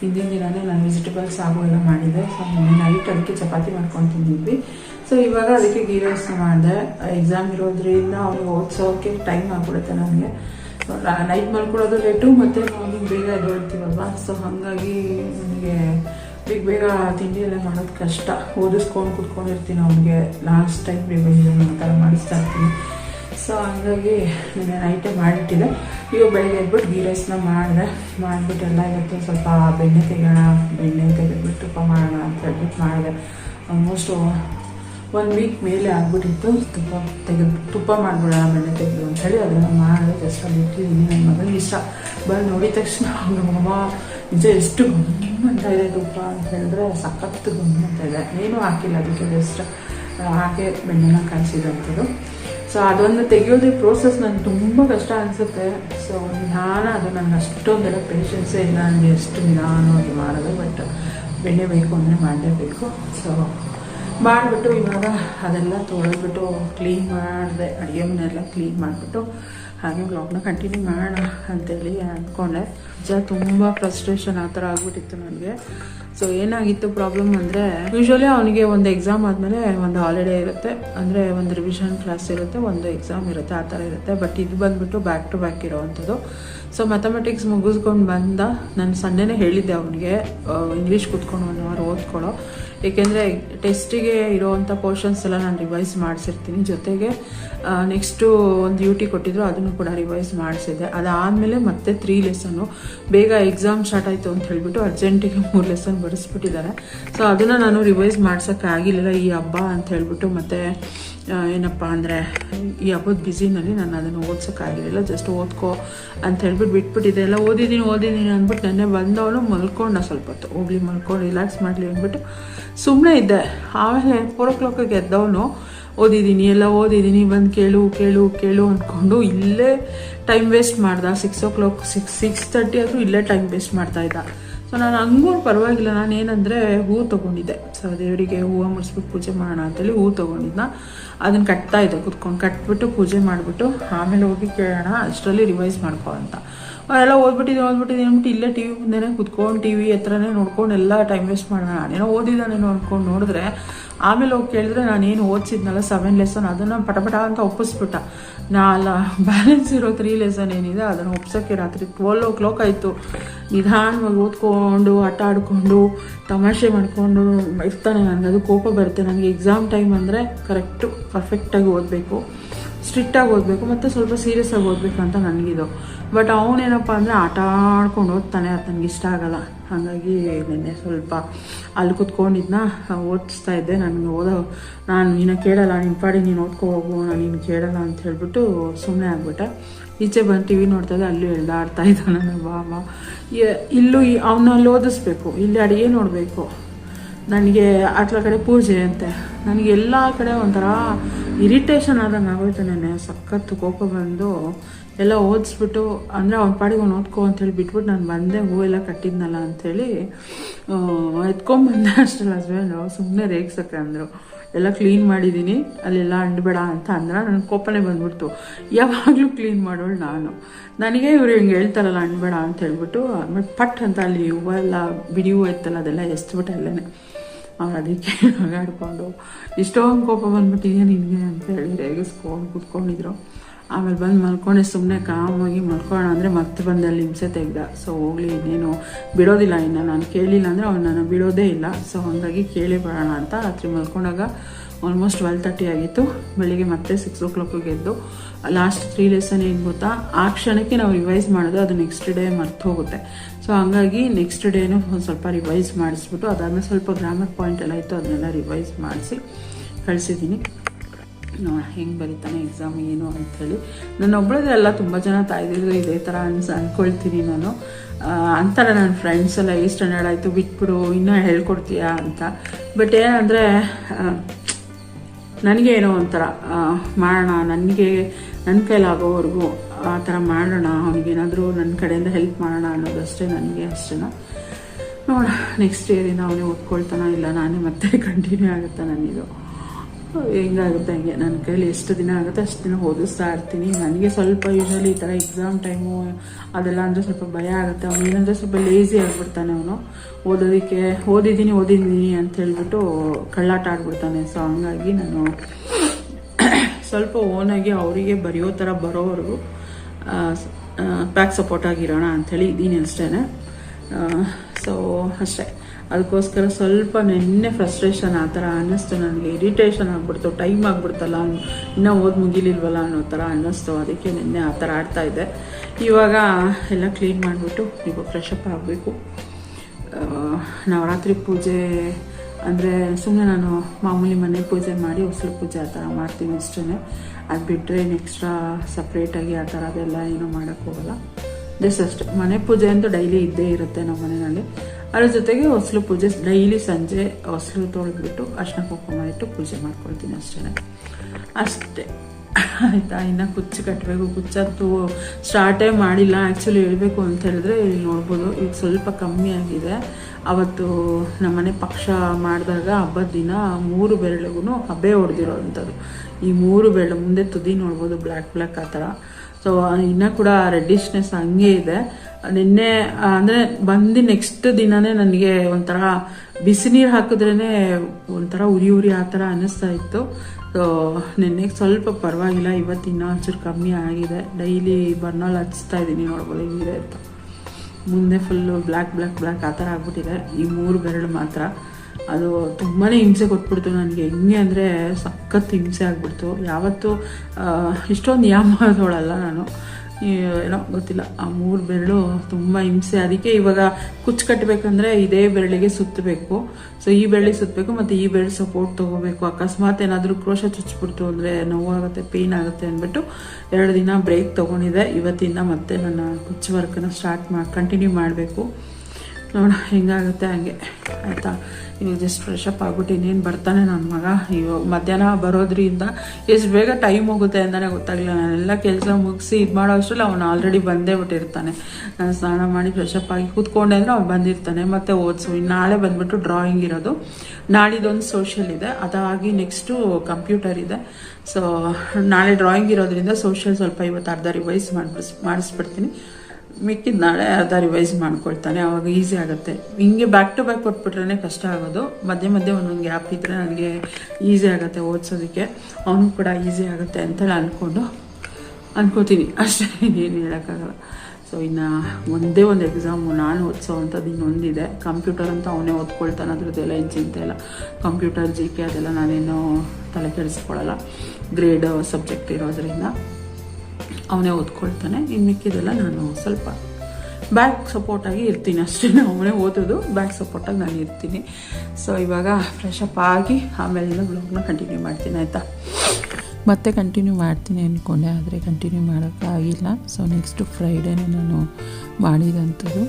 ಹಿಂದಿನ ದಿನವೇ ನಾನು ವೆಜಿಟೇಬಲ್ಸ್ ಸಾಗು ಎಲ್ಲ ಮಾಡಿದ್ದೆ. ಸೊ ನೈಟ್ ಅದಕ್ಕೆ ಚಪಾತಿ ಮಾಡ್ಕೊಂಡು ತಿಂದಿದ್ವಿ. ಸೊ ಇವಾಗ ಅದಕ್ಕೆ ಗೀ ರೈಸ್ ಮಾಡಿದೆ. ಎಕ್ಸಾಮ್ ಇರೋದ್ರಿಂದ ಅವ್ರು ಓದಿಸೋಕ್ಕೆ ಟೈಮ್ ಆಗ್ಬಿಡುತ್ತೆ ನನಗೆ. ಸೊ ನೈಟ್ ಮಲ್ಕೊಳ್ಳೋದು ಲೇಟು ಮತ್ತು ಮಾರ್ನಿಂಗ್ ಬೇಗ ಎದ್ದೇಳ್ತೀವಲ್ವ? ಸೊ ಹಾಗಾಗಿ ನನಗೆ ಬೇಗ ಬೇಗ ತಿಂಡಿ ಎಲ್ಲ ಮಾಡೋದು ಕಷ್ಟ. ಓದಿಸ್ಕೊಂಡು ಕುತ್ಕೊಂಡಿರ್ತೀನಿ ಅವ್ನಿಗೆ. ಲಾಸ್ಟ್ ಟೈಮ್ ಬೇಗ ಆ ಥರ ಮಾಡಿಸ್ತಾ ಇರ್ತೀನಿ. ಸೊ ಹಂಗಾಗಿ ನೈಟೇ ಮಾಡಿಟ್ಟಿದೆ. ಇವಾಗ ಬೆಳಗ್ಗೆ ಎದ್ಬಿಟ್ಟು ಗೀ ರೈಸ್ನ ಮಾಡಿದೆ. ಮಾಡಿಬಿಟ್ಟು ಎಲ್ಲ ಇವತ್ತು ಸ್ವಲ್ಪ ಬೆಣ್ಣೆ ತೆಗೋಣ ಬೆಣ್ಣೆ ತೆಗೆದ್ಬಿಟ್ಟು ತುಪ್ಪ ಮಾಡೋಣ ಅಂತ ಹೇಳ್ಬಿಟ್ಟು ಮಾಡಿದೆ. ಆಲ್ಮೋಸ್ಟು ಒನ್ ವೀಕ್ ಮೇಲೆ ಆಗ್ಬಿಟ್ಟಿತ್ತು. ತುಪ್ಪ ತೆಗೆದು, ತುಪ್ಪ ಮಾಡಿಬಿಡೋಣ, ಬೆಣ್ಣೆ ತೆಗೆದು ಅಂಥೇಳಿ ಅದನ್ನು ಮಾಡಿದೆ. ಜಸ್ಟ್ ಅಲ್ಲಿ ಇಟ್ಟಿದ್ದೀನಿ ನನ್ನ ಮಗನಿಗೆ ಇಷ್ಟ. ಬಂದು ನೋಡಿದ ತಕ್ಷಣ ಅಮ್ಮ, ನಿಜ ಎಷ್ಟು ಅಂತ ಇದೆ ತುಪ್ಪ ಅಂತ ಹೇಳಿದ್ರೆ ಸಖತ್ತು ಅಂತ ಇದೆ. ಏನೂ ಹಾಕಿಲ್ಲ, ಅದಕ್ಕೆ ಜಸ್ಟ್ ಹಾಗೆ ಬೆಣ್ಣೆನ ಕಾಯಿಸಿದಂಥದ್ದು ಸೊ ಅದೊಂದು ತೆಗೆಯೋದೇ ಪ್ರೋಸೆಸ್ ನನಗೆ ತುಂಬ ಕಷ್ಟ ಅನಿಸುತ್ತೆ. ಸೊ ನಿಧಾನ ಅದು ನನಗೆ ಅಷ್ಟೊಂದೆಲ್ಲ ಪೇಷನ್ಸೇ ಇಲ್ಲ ನನಗೆ ಎಷ್ಟು ನಿಧಾನವಾಗಿ ಮಾಡೋದು ಬಟ್ ಬೆಳೆಯಬೇಕು ಬೇಕು ಅಂದರೆ ಮಾಡಲೇಬೇಕು. ಸೊ ಮಾಡಿಬಿಟ್ಟು ಇವಾಗ ಅದೆಲ್ಲ ತೊಳೆದ್ಬಿಟ್ಟು ಕ್ಲೀನ್ ಮಾಡಿದೆ ಅಡುಗೆ ಮನೆಯೆಲ್ಲ ಕ್ಲೀನ್ ಮಾಡಿಬಿಟ್ಟು ಹಾಗೆ ಬ್ಲಾಗ್ನ ಕಂಟಿನ್ಯೂ ಮಾಡೋಣ ಅಂತೇಳಿ ಅಂದ್ಕೊಂಡೆ. ನಿಜ ತುಂಬ ಫ್ರಸ್ಟ್ರೇಷನ್ ಆ ಥರ ಆಗ್ಬಿಟ್ಟಿತ್ತು ನನಗೆ. ಸೊ ಏನಾಗಿತ್ತು ಪ್ರಾಬ್ಲಮ್ ಅಂದರೆ ಯೂಶ್ವಲಿ ಅವನಿಗೆ ಒಂದು ಎಕ್ಸಾಮ್ ಆದಮೇಲೆ ಒಂದು ಹಾಲಿಡೇ ಇರುತ್ತೆ. ಅಂದರೆ ಒಂದು ರಿವಿಷನ್ ಕ್ಲಾಸ್ ಇರುತ್ತೆ, ಒಂದು ಎಕ್ಸಾಮ್ ಇರುತ್ತೆ, ಆ ಥರ ಇರುತ್ತೆ. ಬಟ್ ಇದು ಬಂದುಬಿಟ್ಟು ಬ್ಯಾಕ್ ಟು ಬ್ಯಾಕ್ ಇರೋವಂಥದ್ದು. ಸೊ ಮ್ಯಾಥಮೆಟಿಕ್ಸ್ ಮುಗಿಸ್ಕೊಂಡು ಬಂದ, ನಾನು ಸಂಡೇನೇ ಹೇಳಿದ್ದೆ ಅವನಿಗೆ ಇಂಗ್ಲೀಷ್ ಕೂತ್ಕೊಂಡು ಒಂದು ವಾರ ಓದ್ಕೊಳ್ಳೋ. ಏಕೆಂದರೆ ಟೆಸ್ಟಿಗೆ ಇರೋವಂಥ ಪೋರ್ಷನ್ಸ್ ಎಲ್ಲ ನಾನು ರಿವೈಸ್ ಮಾಡಿಸಿರ್ತೀನಿ. ಜೊತೆಗೆ ನೆಕ್ಸ್ಟು ಒಂದು ಡ್ಯೂಟಿ ಕೊಟ್ಟಿದ್ರು ಅದನ್ನು ಕೂಡ ರಿವೈಸ್ ಮಾಡಿಸಿದ್ದೆ. ಅದಾದಮೇಲೆ ಮತ್ತೆ ತ್ರೀ ಲೆಸನ್ನು ಬೇಗ ಎಕ್ಸಾಮ್ ಸ್ಟಾರ್ಟ್ ಆಯಿತು ಅಂತ ಹೇಳಿಬಿಟ್ಟು ಅರ್ಜೆಂಟಿಗೆ ಮೂರು ಲೆಸನ್ ಬರೆಸ್ಬಿಟ್ಟಿದ್ದಾರೆ. ಸೊ ಅದನ್ನು ನಾನು ರಿವೈಸ್ ಮಾಡ್ಸೋಕ್ಕಾಗಿಲ್ಲ ಈ ಹಬ್ಬ ಅಂತ ಹೇಳ್ಬಿಟ್ಟು ಮತ್ತೆ ಏನಪ್ಪ ಅಂದರೆ, ಈ ಹಬ್ಬದ ಬ್ಯುಸಿನಲ್ಲಿ ನಾನು ಅದನ್ನು ಓದ್ಸೋಕ್ಕಾಗಿರಲಿಲ್ಲ ಜಸ್ಟ್ ಓದ್ಕೋ ಅಂತ ಹೇಳ್ಬಿಟ್ಟು ಬಿಟ್ಬಿಟ್ಟಿದೆ ಎಲ್ಲ ಓದಿದ್ದೀನಿ ಓದಿದ್ದೀನಿ ಅಂದ್ಬಿಟ್ಟು ನೆನ್ನೆ ಬಂದವನು ಮಲ್ಕೊಂಡ ಸ್ವಲ್ಪ ಹೊತ್ತು. ಹೋಗ್ಲಿ ಮಲ್ಕೊಂಡು, ರಿಲ್ಯಾಕ್ಸ್ ಮಾಡಲಿ ಅಂದ್ಬಿಟ್ಟು ಸುಮ್ಮನೆ ಇದ್ದೆ. ಆಮೇಲೆ ಫೋರ್ ಓ ಕ್ಲಾಕಿಗೆ ಎದ್ದವನು ಓದಿದ್ದೀನಿ ಎಲ್ಲ ಓದಿದ್ದೀನಿ ಬಂದು ಕೇಳು ಕೇಳು ಕೇಳು ಅಂದ್ಕೊಂಡು ಇಲ್ಲೇ ಟೈಮ್ ವೇಸ್ಟ್ ಮಾಡ್ದ. Six o'clock six six thirty ಆದರೂ ಇಲ್ಲೇ ಟೈಮ್ ವೇಸ್ಟ್ ಮಾಡ್ತಾ ಇದ್ದ. ಸೊ ನಾನು ಹಂಗೂ ಪರವಾಗಿಲ್ಲ. ನಾನು ಏನಂದರೆ ಹೂವು ತೊಗೊಂಡಿದ್ದೆ. ಸೊ ದೇವರಿಗೆ ಹೂವು ಮುಡಿಸ್ಬಿಟ್ಟು ಪೂಜೆ ಮಾಡೋಣ ಅಂತೇಳಿ ಹೂವು ತೊಗೊಂಡಿದ್ನ. ಅದನ್ನು ಕಟ್ತಾ ಇದ್ದೆ. ಕುತ್ಕೊಂಡು ಕಟ್ಬಿಟ್ಟು ಪೂಜೆ ಮಾಡಿಬಿಟ್ಟು ಆಮೇಲೆ ಹೋಗಿ ಕೇಳೋಣ, ಅಷ್ಟರಲ್ಲಿ ರಿವೈಸ್ ಮಾಡ್ಕೊ ಅಂತ. ಎಲ್ಲ ಓದ್ಬಿಟ್ಟಿದ್ದೀನಿ ಓದ್ಬಿಟ್ಟಿದ್ದೀನಿ ಅಂದ್ಬಿಟ್ಟು ಇಲ್ಲೇ ಟಿ ವಿ ಮುಂದೆನೇ ಕುತ್ಕೊಂಡು ಟಿ ವಿ ಹತ್ರನೇ ನೋಡ್ಕೊಂಡು ಎಲ್ಲ ಟೈಮ್ ವೇಸ್ಟ್ ಮಾಡೋಣ. ನಾನೇನೋ ಓದಿದ್ದಾನೇನೋ ಅಂದ್ಕೊಂಡು ನೋಡಿದ್ರೆ, ಆಮೇಲೆ ಹೋಗಿ ಕೇಳಿದ್ರೆ ನಾನೇನು ಓದಿಸಿದ್ನಲ್ಲ ಸೆವೆನ್ ಲೆಸನ್ ಅದನ್ನು ಪಟಪಟ ಅಂತ ಒಪ್ಪಿಸ್ಬಿಟ್ಟ. ನಾ ಅಲ್ಲ ಬ್ಯಾಲೆನ್ಸ್ ಇರೋ ತ್ರೀ ಲೆಸನ್ ಏನಿದೆ, ಅದನ್ನು ಒಪ್ಸೋಕ್ಕೆ ರಾತ್ರಿ ಟ್ವೆಲ್ ಓ ಕ್ಲಾಕ್ ಆಯಿತು. ನಿಧಾನವಾಗಿ ಓದ್ಕೊಂಡು ಆಟ ಆಡಿಕೊಂಡು, ತಮಾಷೆ ಮಾಡಿಕೊಂಡು ಇರ್ತಾನೆ ನನಗೆ, ಅದು ಕೋಪ ಬರುತ್ತೆ. ನನಗೆ ಎಕ್ಸಾಮ್ ಟೈಮ್ ಅಂದರೆ ಕರೆಕ್ಟು ಪರ್ಫೆಕ್ಟಾಗಿ ಓದಬೇಕು. ಸ್ಟ್ರಿಕ್ಟಾಗಿ ಓದಬೇಕು, ಮತ್ತು ಸ್ವಲ್ಪ ಸೀರಿಯಸ್ ಆಗಿ ಓದಬೇಕು ಅಂತ ನನಗಿದು. ಬಟ್ ಅವನೇನಪ್ಪ ಅಂದರೆ ಆಟ ಆಡ್ಕೊಂಡು ಓದ್ತಾನೆ, ಅದು ನನಗೆ ಇಷ್ಟ ಆಗಲ್ಲ. ಹಾಗಾಗಿ ನಿನ್ನೆ ಸ್ವಲ್ಪ ಅಲ್ಲಿ ಕುತ್ಕೊಂಡಿದ್ನ, ಓದಿಸ್ತಾ ಇದ್ದೆ. ನನಗೆ ಓದೋ, ನಾನು ನಿನ್ನ ಕೇಳಲ್ಲ ನಿನ್ನ ಪಾಡಿ, ನೀನು ಓದ್ಕೊ ಹೋಗು, ನಾನು ನೀನು ಕೇಳಲ್ಲ ಅಂತ ಹೇಳ್ಬಿಟ್ಟು ಸುಮ್ಮನೆ ಆಗ್ಬಿಟ್ಟೆ. ಈಚೆ ಬಂದು ಟಿ ವಿ ನೋಡ್ತಾ ಇದ್ದೆ ಅಲ್ಲೂ ಎಳ್ದಾಡ್ತಾ ಇದ್ದಾನೆ ನನ್ನ ಬಾಬಾ ಇಲ್ಲೂ ಅವನಲ್ಲಿ ಓದಿಸ್ಬೇಕು. ಇಲ್ಲಿ ಅಡುಗೆ ನೋಡಬೇಕು. ನನಗೆ ಆಟ್ಲ ಕಡೆ ಪೂಜೆ ಅಂತೆ. ನನಗೆ ಎಲ್ಲ ಕಡೆ ಒಂಥರ ಇರಿಟೇಷನ್ ಆದಂಗೆ ಆಗೋಯ್ತು ನೆನೆ ಸಖತ್ತು ಕೋಪ ಬಂದು ಎಲ್ಲ ಓದಿಸ್ಬಿಟ್ಟು, ಅಂದರೆ ಅವ್ನ ಪಾಡಿಗೆ ಅವ್ನು ಓದ್ಕೊ ಅಂತೇಳಿ ಬಿಟ್ಬಿಟ್ಟು ನಾನು ಬಂದೆ ಹೂವೆಲ್ಲ ಕಟ್ಟಿದ್ನಲ್ಲ ಅಂಥೇಳಿ ಎತ್ಕೊಂಬಂದೆ ಅಷ್ಟೇ ಹಸ್ಬೆಂಡು ಸುಮ್ಮನೆ ರೇಗ್ಸಕ್ಕೆ ಅಂದರು. ಎಲ್ಲ ಕ್ಲೀನ್ ಮಾಡಿದ್ದೀನಿ ಅಲ್ಲೆಲ್ಲ ಅಂಡಬೇಡ ಅಂತ ಅಂದ್ರೆ ನನ್ನ ಕೋಪನೇ ಬಂದ್ಬಿಡ್ತು. ಯಾವಾಗಲೂ ಕ್ಲೀನ್ ಮಾಡೋಳು ನಾನು. ನನಗೆ ಇವರು ಹಿಂಗೆ ಹೇಳ್ತಾರಲ್ಲ, ಅಂಡಬೇಡ ಅಂತ ಹೇಳ್ಬಿಟ್ಟು ಪಟ್ ಅಂತ ಅಲ್ಲಿ ಹೂವೆಲ್ಲ, ಬಿಡಿ ಹೂವು ಇತ್ತಲ್ಲ, ಅದೆಲ್ಲ ಎಸ್ಬಿಟ್ಟೆ ಅಲ್ಲೇ ಅದಕ್ಕೆ ನಗಾಡ್ಕೊಂಡು, ಇಷ್ಟೊಂದು ಕೋಪ ಬಂದ್ಬಿಟ್ಟಿದೆಯಾ ನಿನಗೆ ಅಂತ ಹೇಳಿ ರೇಗಿಸ್ಕೊಂಡು ಕುತ್ಕೊಂಡಿದ್ರು. ಆಮೇಲೆ ಬಂದು ಮಲ್ಕೊಂಡೆ ಸುಮ್ಮನೆ ಕಾಮಾಗಿ ಮಲ್ಕೊಳ್ಳೋಣ ಅಂದರೆ ಮತ್ತೆ ಬಂದು ಅಲ್ಲಿ ಹಿಂಸೆ ತೆಗ್ದ. ಸೊ ಹೋಗಲಿ, ಇನ್ನೇನು ಬಿಡೋದಿಲ್ಲ ಇನ್ನು. ನಾನು ಕೇಳಿಲ್ಲ ಅಂದರೆ ಅವ್ನು ನಾನು ಬಿಡೋದೇ ಇಲ್ಲ. ಸೊ ಹಾಗಾಗಿ ಕೇಳಿ ಬರೋಣ ಅಂತ ರಾತ್ರಿ ಮಲ್ಕೊಂಡಾಗ ಆಲ್ಮೋಸ್ಟ್ ಟ್ವೆಲ್ ತರ್ಟಿ ಆಗಿತ್ತು. ಬೆಳಿಗ್ಗೆ ಮತ್ತೆ ಸಿಕ್ಸ್ ಓ ಕ್ಲಾಕಿಗೆ ಎದ್ದು ಲಾಸ್ಟ್ ತ್ರೀ ಡೇಸಲ್ಲಿ ಏನು ಗೊತ್ತಾ? ಆ ಕ್ಷಣಕ್ಕೆ ನಾವು ರಿವೈಸ್ ಮಾಡೋದು ಅದು ನೆಕ್ಸ್ಟ್ ಡೇ ಮರ್ತು ಹೋಗುತ್ತೆ. ಸೊ ಹಂಗಾಗಿ ನೆಕ್ಸ್ಟ್ ಡೇನು ಒಂದು ಸ್ವಲ್ಪ ರಿವೈಸ್ ಮಾಡಿಸ್ಬಿಟ್ಟು, ಅದಾದಮೇಲೆ ಸ್ವಲ್ಪ ಗ್ರಾಮರ್ ಪಾಯಿಂಟ್ ಎಲ್ಲ ಇತ್ತು, ಅದನ್ನೆಲ್ಲ ರಿವೈಸ್ ಮಾಡಿಸಿ ಕಳಿಸಿದ್ದೀನಿ. ನೋಡ, ಹೆಂಗೆ ಬರೀತಾನೆ ಎಕ್ಸಾಮ್ ಏನು ಅಂಥೇಳಿ ನನ್ನ ಒಬ್ಬಳದೇ ಎಲ್ಲ ತುಂಬ ಜನ ತಾಯ್ದಿದ್ರು ಇದೇ ಥರ ಅನ್ಸ್ ಅಂದ್ಕೊಳ್ತೀನಿ ನಾನು. ಅಂತಾರೆ ನನ್ನ ಫ್ರೆಂಡ್ಸ್ ಎಲ್ಲ ಎಷ್ಟು ಸ್ಟ್ಯಾಂಡರ್ಡ್ ಆಯಿತು, ಬಿಟ್ಬಿಡು, ಇನ್ನೂ ಹೇಳ್ಕೊಡ್ತೀಯಾ? ಅಂತ. ಬಟ್ ಏನಂದರೆ ನನಗೆ ಏನೋ ಒಂಥರ ಮಾಡೋಣ, ನನಗೆ ನನ್ನ ಕೈಲಾಗೋವರೆಗೂ ಆ ಥರ ಮಾಡೋಣ, ಅವನಿಗೇನಾದರೂ ನನ್ನ ಕಡೆಯಿಂದ ಹೆಲ್ಪ್ ಮಾಡೋಣ ಅನ್ನೋದಷ್ಟೇ ನನಗೆ ಅಷ್ಟೇನ ನೋಡ ನೆಕ್ಸ್ಟ್ ಇಯರಿಂದ ಅವನೇ ಓದ್ಕೊಳ್ತಾನ ಇಲ್ಲ, ನಾನೇ ಮತ್ತೆ ಕಂಟಿನ್ಯೂ ಆಗುತ್ತಾ ನನ್ನಿದು. ಹೆಂಗಾಗುತ್ತೆ ಹಂಗೆ? ನನ್ನ ಕೈಲಿ ಎಷ್ಟು ದಿನ ಆಗುತ್ತೆ ಅಷ್ಟು ದಿನ ಓದಿಸ್ತಾ ಇರ್ತೀನಿ. ನನಗೆ ಸ್ವಲ್ಪ ಯೂಶಲಿ ಈ ಥರ ಎಕ್ಸಾಮ್ ಟೈಮು ಅದೆಲ್ಲ ಅಂದರೆ ಸ್ವಲ್ಪ ಭಯ ಆಗುತ್ತೆ. ಅವನು ಏನಂದರೆ ಸ್ವಲ್ಪ ಲೇಸಿ ಆಗಿಬಿಡ್ತಾನೆ ಅವನು. ಓದೋದಕ್ಕೆ, ಓದಿದ್ದೀನಿ ಓದಿದ್ದೀನಿ ಅಂತ ಹೇಳ್ಬಿಟ್ಟು ಕಳ್ಳಾಟ ಆಡ್ಬಿಡ್ತಾನೆ. ಸೊ ಹಂಗಾಗಿ ನಾನು ಸ್ವಲ್ಪ ಓನಾಗಿ ಅವರಿಗೆ ಬರೆಯೋ ಥರ ಬರೋವರೆಗೂ ಬ್ಯಾಕ್ ಸಪೋರ್ಟ್ ಆಗಿರೋಣ ಅಂಥೇಳಿ ಇದ್ದೀನಿ ಅಷ್ಟೇ ಸೊ ಅಷ್ಟೇ. ಅದಕ್ಕೋಸ್ಕರ ಸ್ವಲ್ಪ ನಿನ್ನೆ ಫ್ರಸ್ಟ್ರೇಷನ್ ಆ ಥರ ಅನ್ನಿಸ್ತು ನನಗೆ. ಇರಿಟೇಷನ್ ಆಗಿಬಿಡ್ತು ಟೈಮ್ ಆಗ್ಬಿಡ್ತಲ್ಲ, ಇನ್ನೂ ಓದ್ ಮುಗಿಲಿಲ್ವಲ್ಲ ಅನ್ನೋ ಥರ ಅನ್ನಿಸ್ತು. ಅದಕ್ಕೆ ನಿನ್ನೆ ಆ ಥರ ಆಡ್ತಾ ಇದ್ದೆ. ಇವಾಗ ಎಲ್ಲ ಕ್ಲೀನ್ ಮಾಡಿಬಿಟ್ಟು ಈಗ ಫ್ರೆಶ್ ಅಪ್ ಆಗಬೇಕು. ನವರಾತ್ರಿ ಪೂಜೆ ಅಂದರೆ ಸುಮ್ಮನೆ ನಾನು ಮಾಮೂಲಿ ಮನೆ ಪೂಜೆ ಮಾಡಿ ಹೊಸಲು ಪೂಜೆ ಆ ಥರ ಮಾಡ್ತೀನಿ ಅಷ್ಟೇ ಅದು ಬಿಟ್ಟರೆ ಎಕ್ಸ್ಟ್ರಾ ಸಪ್ರೇಟಾಗಿ ಆ ಥರ ಅದೆಲ್ಲ ಏನೂ ಮಾಡೋಕ್ಕೆ ಹೋಗಲ್ಲ. ಜಸ್ಟ್ ಅಷ್ಟೆ. ಮನೆ ಪೂಜೆ ಅಂತೂ ಡೈಲಿ ಇದ್ದೇ ಇರುತ್ತೆ ನಮ್ಮ ಮನೆಯಲ್ಲಿ. ಅದ್ರ ಜೊತೆಗೆ ಹೊಸಲು ಪೂಜೆ ಡೈಲಿ ಸಂಜೆ ಹೊಸಲು ತೊಳೆದ್ಬಿಟ್ಟು ಅರ್ಶಿನ ಕುಂಕುಮ ಇಟ್ಟು ಪೂಜೆ ಮಾಡ್ಕೊಳ್ತೀನಿ ಅಷ್ಟೇ ಅಷ್ಟೇ. ಆಯಿತಾ, ಇನ್ನು ಕುಚ್ಚು ಕಟ್ಟಬೇಕು ಕುಚ್ಚಂತೂ ಸ್ಟಾರ್ಟೇ ಮಾಡಿಲ್ಲ ಆ್ಯಕ್ಚುಲಿ ಹೇಳಬೇಕು ಅಂತ ಹೇಳಿದ್ರೆ ಇಲ್ಲಿ ನೋಡ್ಬೋದು ಈಗ ಸ್ವಲ್ಪ ಕಮ್ಮಿ ಆಗಿದೆ. ಅವತ್ತು ನಮ್ಮನೆ ಪಕ್ಷ ಮಾಡಿದಾಗ ಹಬ್ಬದ ದಿನ ಮೂರು ಬೆರಳಿಗೂ ಹಬ್ಬೆ ಹೊಡೆದಿರೋವಂಥದ್ದು ಈ ಮೂರು ಬೆರಳು ಮುಂದೆ ತುದಿ ನೋಡ್ಬೋದು ಬ್ಲ್ಯಾಕ್ ಬ್ಲ್ಯಾಕ್ ಆ ಥರ. ಸೊ ಇನ್ನೂ ಕೂಡ ರೆಡ್ಡಿಶ್ನೆಸ್ ಹಂಗೆ ಇದೆ. ನಿನ್ನೆ ಅಂದರೆ ಬಂದು ನೆಕ್ಸ್ಟ್ ದಿನನೇ ನನಗೆ ಒಂಥರ ಬಿಸಿ ನೀರು ಹಾಕಿದ್ರೇ ಒಂಥರ ಉರಿ ಉರಿ ಆ ಥರ ಅನ್ನಿಸ್ತಾ ಇತ್ತು. ನಿನ್ನೆ ಸ್ವಲ್ಪ ಪರವಾಗಿಲ್ಲ. ಇವತ್ತು ಇನ್ನೂ ಒಂಚೂರು ಕಮ್ಮಿ ಆಗಿದೆ. ಡೈಲಿ ಬರ್ನಲ್ಲಿ ಹಚ್ತಾ ಇದ್ದೀನಿ ನೋಡ್ಬೋದು ಹಿಂಗಿದೆ ಅಂತ. ಮುಂದೆ ಫುಲ್ಲು ಬ್ಲ್ಯಾಕ್ ಬ್ಲ್ಯಾಕ್ ಬ್ಲ್ಯಾಕ್ ಆ ಥರ ಆಗ್ಬಿಟ್ಟಿದೆ. ಈ ಮೂರು ಬೆರಳು ಮಾತ್ರ. ಅದು ತುಂಬಾ ಹಿಂಸೆ ಕೊಟ್ಬಿಡ್ತು ನನಗೆ. ಹೆಂಗೆ ಅಂದರೆ ಸಖತ್ ಹಿಂಸೆ ಆಗ್ಬಿಡ್ತು. ಯಾವತ್ತೂ ಇಷ್ಟೊಂದು ಯಾಮಾದೋಳಲ್ಲ ನಾನು. ಏನೋ ಗೊತ್ತಿಲ್ಲ, ಆ ಮೂರು ಬೆರಳು ತುಂಬ ಹಿಂಸೆ. ಅದಕ್ಕೆ ಇವಾಗ ಕುಚ್ಚು ಕಟ್ಟಬೇಕಂದ್ರೆ ಇದೇ ಬೆರಳಿಗೆ ಸುತ್ತಬೇಕು. ಸೊ ಈ ಬೆರಳಿಗೆ ಸುತ್ತಬೇಕು ಮತ್ತು ಈ ಬೆರಳು ಸಪೋರ್ಟ್ ತೊಗೋಬೇಕು. ಅಕಸ್ಮಾತ್ ಏನಾದರೂ ಕ್ರೋಶ ಚುಚ್ಚಿಬಿಡ್ತು ಅಂದರೆ ನೋವಾಗುತ್ತೆ ಪೇಯ್ನ್ ಆಗುತ್ತೆ ಅಂದ್ಬಿಟ್ಟು ಎರಡು ದಿನ ಬ್ರೇಕ್ ತೊಗೊಂಡಿದೆ. ಇವತ್ತಿಂದ ಮತ್ತೆ ನನ್ನ ಕುಚ್ಚು ವರ್ಕನ್ನು ಸ್ಟಾರ್ಟ್ ಮಾಡಿ ಕಂಟಿನ್ಯೂ ಮಾಡಬೇಕು. ನೋಡ, ಹೆಂಗಾಗುತ್ತೆ ಹಂಗೆ. ಆಯಿತಾ? ಇನ್ನು ಜಸ್ಟ್ ಫ್ರೆಶ್ ಅಪ್ ಆಗ್ಬಿಟ್ಟು ಇನ್ನೇನು ಬರ್ತಾನೆ ನನ್ನ ಮಗ? ಇವಾಗ ಮಧ್ಯಾಹ್ನ ಬರೋದ್ರಿಂದ ಎಷ್ಟು ಬೇಗ ಟೈಮ್ ಹೋಗುತ್ತೆ ಅಂತಲೇ ಗೊತ್ತಾಗಲಿಲ್ಲ. ನಾನೆಲ್ಲ ಕೆಲಸ ಮುಗಿಸಿ ಇದು ಮಾಡೋ ಅಷ್ಟರಲ್ಲಿ ಅವನು ಆಲ್ರೆಡಿ ಬಂದೇ ಬಿಟ್ಟಿರ್ತಾನೆ. ನಾನು ಸ್ನಾನ ಮಾಡಿ ಫ್ರೆಶ್ ಅಪ್ ಆಗಿ ಕೂತ್ಕೊಂಡೆ ಅಂದರೆ ಅವ್ನು ಬಂದಿರ್ತಾನೆ. ಮತ್ತು ಓದಿಸು. ಇನ್ನು ನಾಳೆ ಬಂದುಬಿಟ್ಟು ಡ್ರಾಯಿಂಗ್ ಇರೋದು. ನಾಳಿದೊಂದು ಸೋಷಿಯಲ್ ಇದೆ. ಅದಾಗಿ ನೆಕ್ಸ್ಟು ಕಂಪ್ಯೂಟರ್ ಇದೆ. ಸೊ ನಾಳೆ ಡ್ರಾಯಿಂಗ್ ಇರೋದ್ರಿಂದ ಸೋಷಿಯಲ್ ಸ್ವಲ್ಪ ಇವತ್ತು ಅರ್ಧ ರಿವೈಸ್ ಮಾಡಿಸ್ ಮಾಡಿಸ್ಬಿಡ್ತೀನಿ. ಮಿಕ್ಕಿದ ನಾಳೆ ಅದ ರಿವೈಸ್ ಮಾಡ್ಕೊಳ್ತಾನೆ, ಅವಾಗ ಈಸಿ ಆಗುತ್ತೆ. ಹಿಂಗೆ ಬ್ಯಾಕ್ ಟು ಬ್ಯಾಕ್ ಕೊಟ್ಬಿಟ್ರೆ ಕಷ್ಟ ಆಗೋದು. ಮಧ್ಯೆ ಮಧ್ಯೆ ಒಂದೊಂದು ಗ್ಯಾಪ್ ಇದ್ದರೆ ನನಗೆ ಈಸಿ ಆಗುತ್ತೆ ಓದಿಸೋದಕ್ಕೆ. ಅವನು ಕೂಡ ಈಸಿ ಆಗುತ್ತೆ ಅಂತೇಳಿ ಅಂದ್ಕೊಂಡು ಅನ್ಕೋತೀನಿ. ಅಷ್ಟೇ ಏನು ಹೇಳೋಕ್ಕಾಗಲ್ಲ. ಸೊ ಇನ್ನು ಒಂದೇ ಒಂದು ಎಕ್ಸಾಮು ನಾನು ಓದಿಸೋ ಅಂಥದ್ದು ಇನ್ನೊಂದಿದೆ. ಕಂಪ್ಯೂಟರ್ ಅಂತ ಅವನೇ ಓದ್ಕೊಳ್ತಾನೆ, ಅದ್ರದ್ದೆಲ್ಲ ಏನು ಚಿಂತೆ ಇಲ್ಲ. ಕಂಪ್ಯೂಟರ್ ಜಿ ಕೆ ಅದೆಲ್ಲ ನಾನೇನು ತಲೆ ಕೆಡಿಸ್ಕೊಳ್ಳಲ್ಲ. ಗ್ರೇಡ್ ಸಬ್ಜೆಕ್ಟ್ ಇರೋದ್ರಿಂದ. ಅವನೇ ಓದ್ಕೊಳ್ತಾನೆ. ಇನ್ನು ಮಿಕ್ಕಿದೆಲ್ಲ ನಾನು ಸ್ವಲ್ಪ ಬ್ಯಾಕ್ ಸಪೋರ್ಟಾಗಿ ಇರ್ತೀನಿ ಅಷ್ಟೇ. ಅವನೇ ಓದೋದು. ಬ್ಯಾಕ್ ಸಪೋರ್ಟಾಗಿ ನಾನು ಇರ್ತೀನಿ. ಸೊ ಇವಾಗ ಫ್ರೆಶ್ ಅಪ್ ಆಗಿ ಆಮೇಲೆ ಬ್ಲಾಗ್ನ ಕಂಟಿನ್ಯೂ ಮಾಡ್ತೀನಿ, ಆಯಿತಾ? ಮತ್ತೆ ಕಂಟಿನ್ಯೂ ಮಾಡ್ತೀನಿ ಅಂದ್ಕೊಂಡೆ ಆದರೆ ಕಂಟಿನ್ಯೂ ಮಾಡೋಕ್ಕಾಗಿಲ್ಲ. ಸೊ ನೆಕ್ಸ್ಟು ಫ್ರೈಡೇನೇ ನಾನು ಮಾಡಿದಂಥದ್ದು.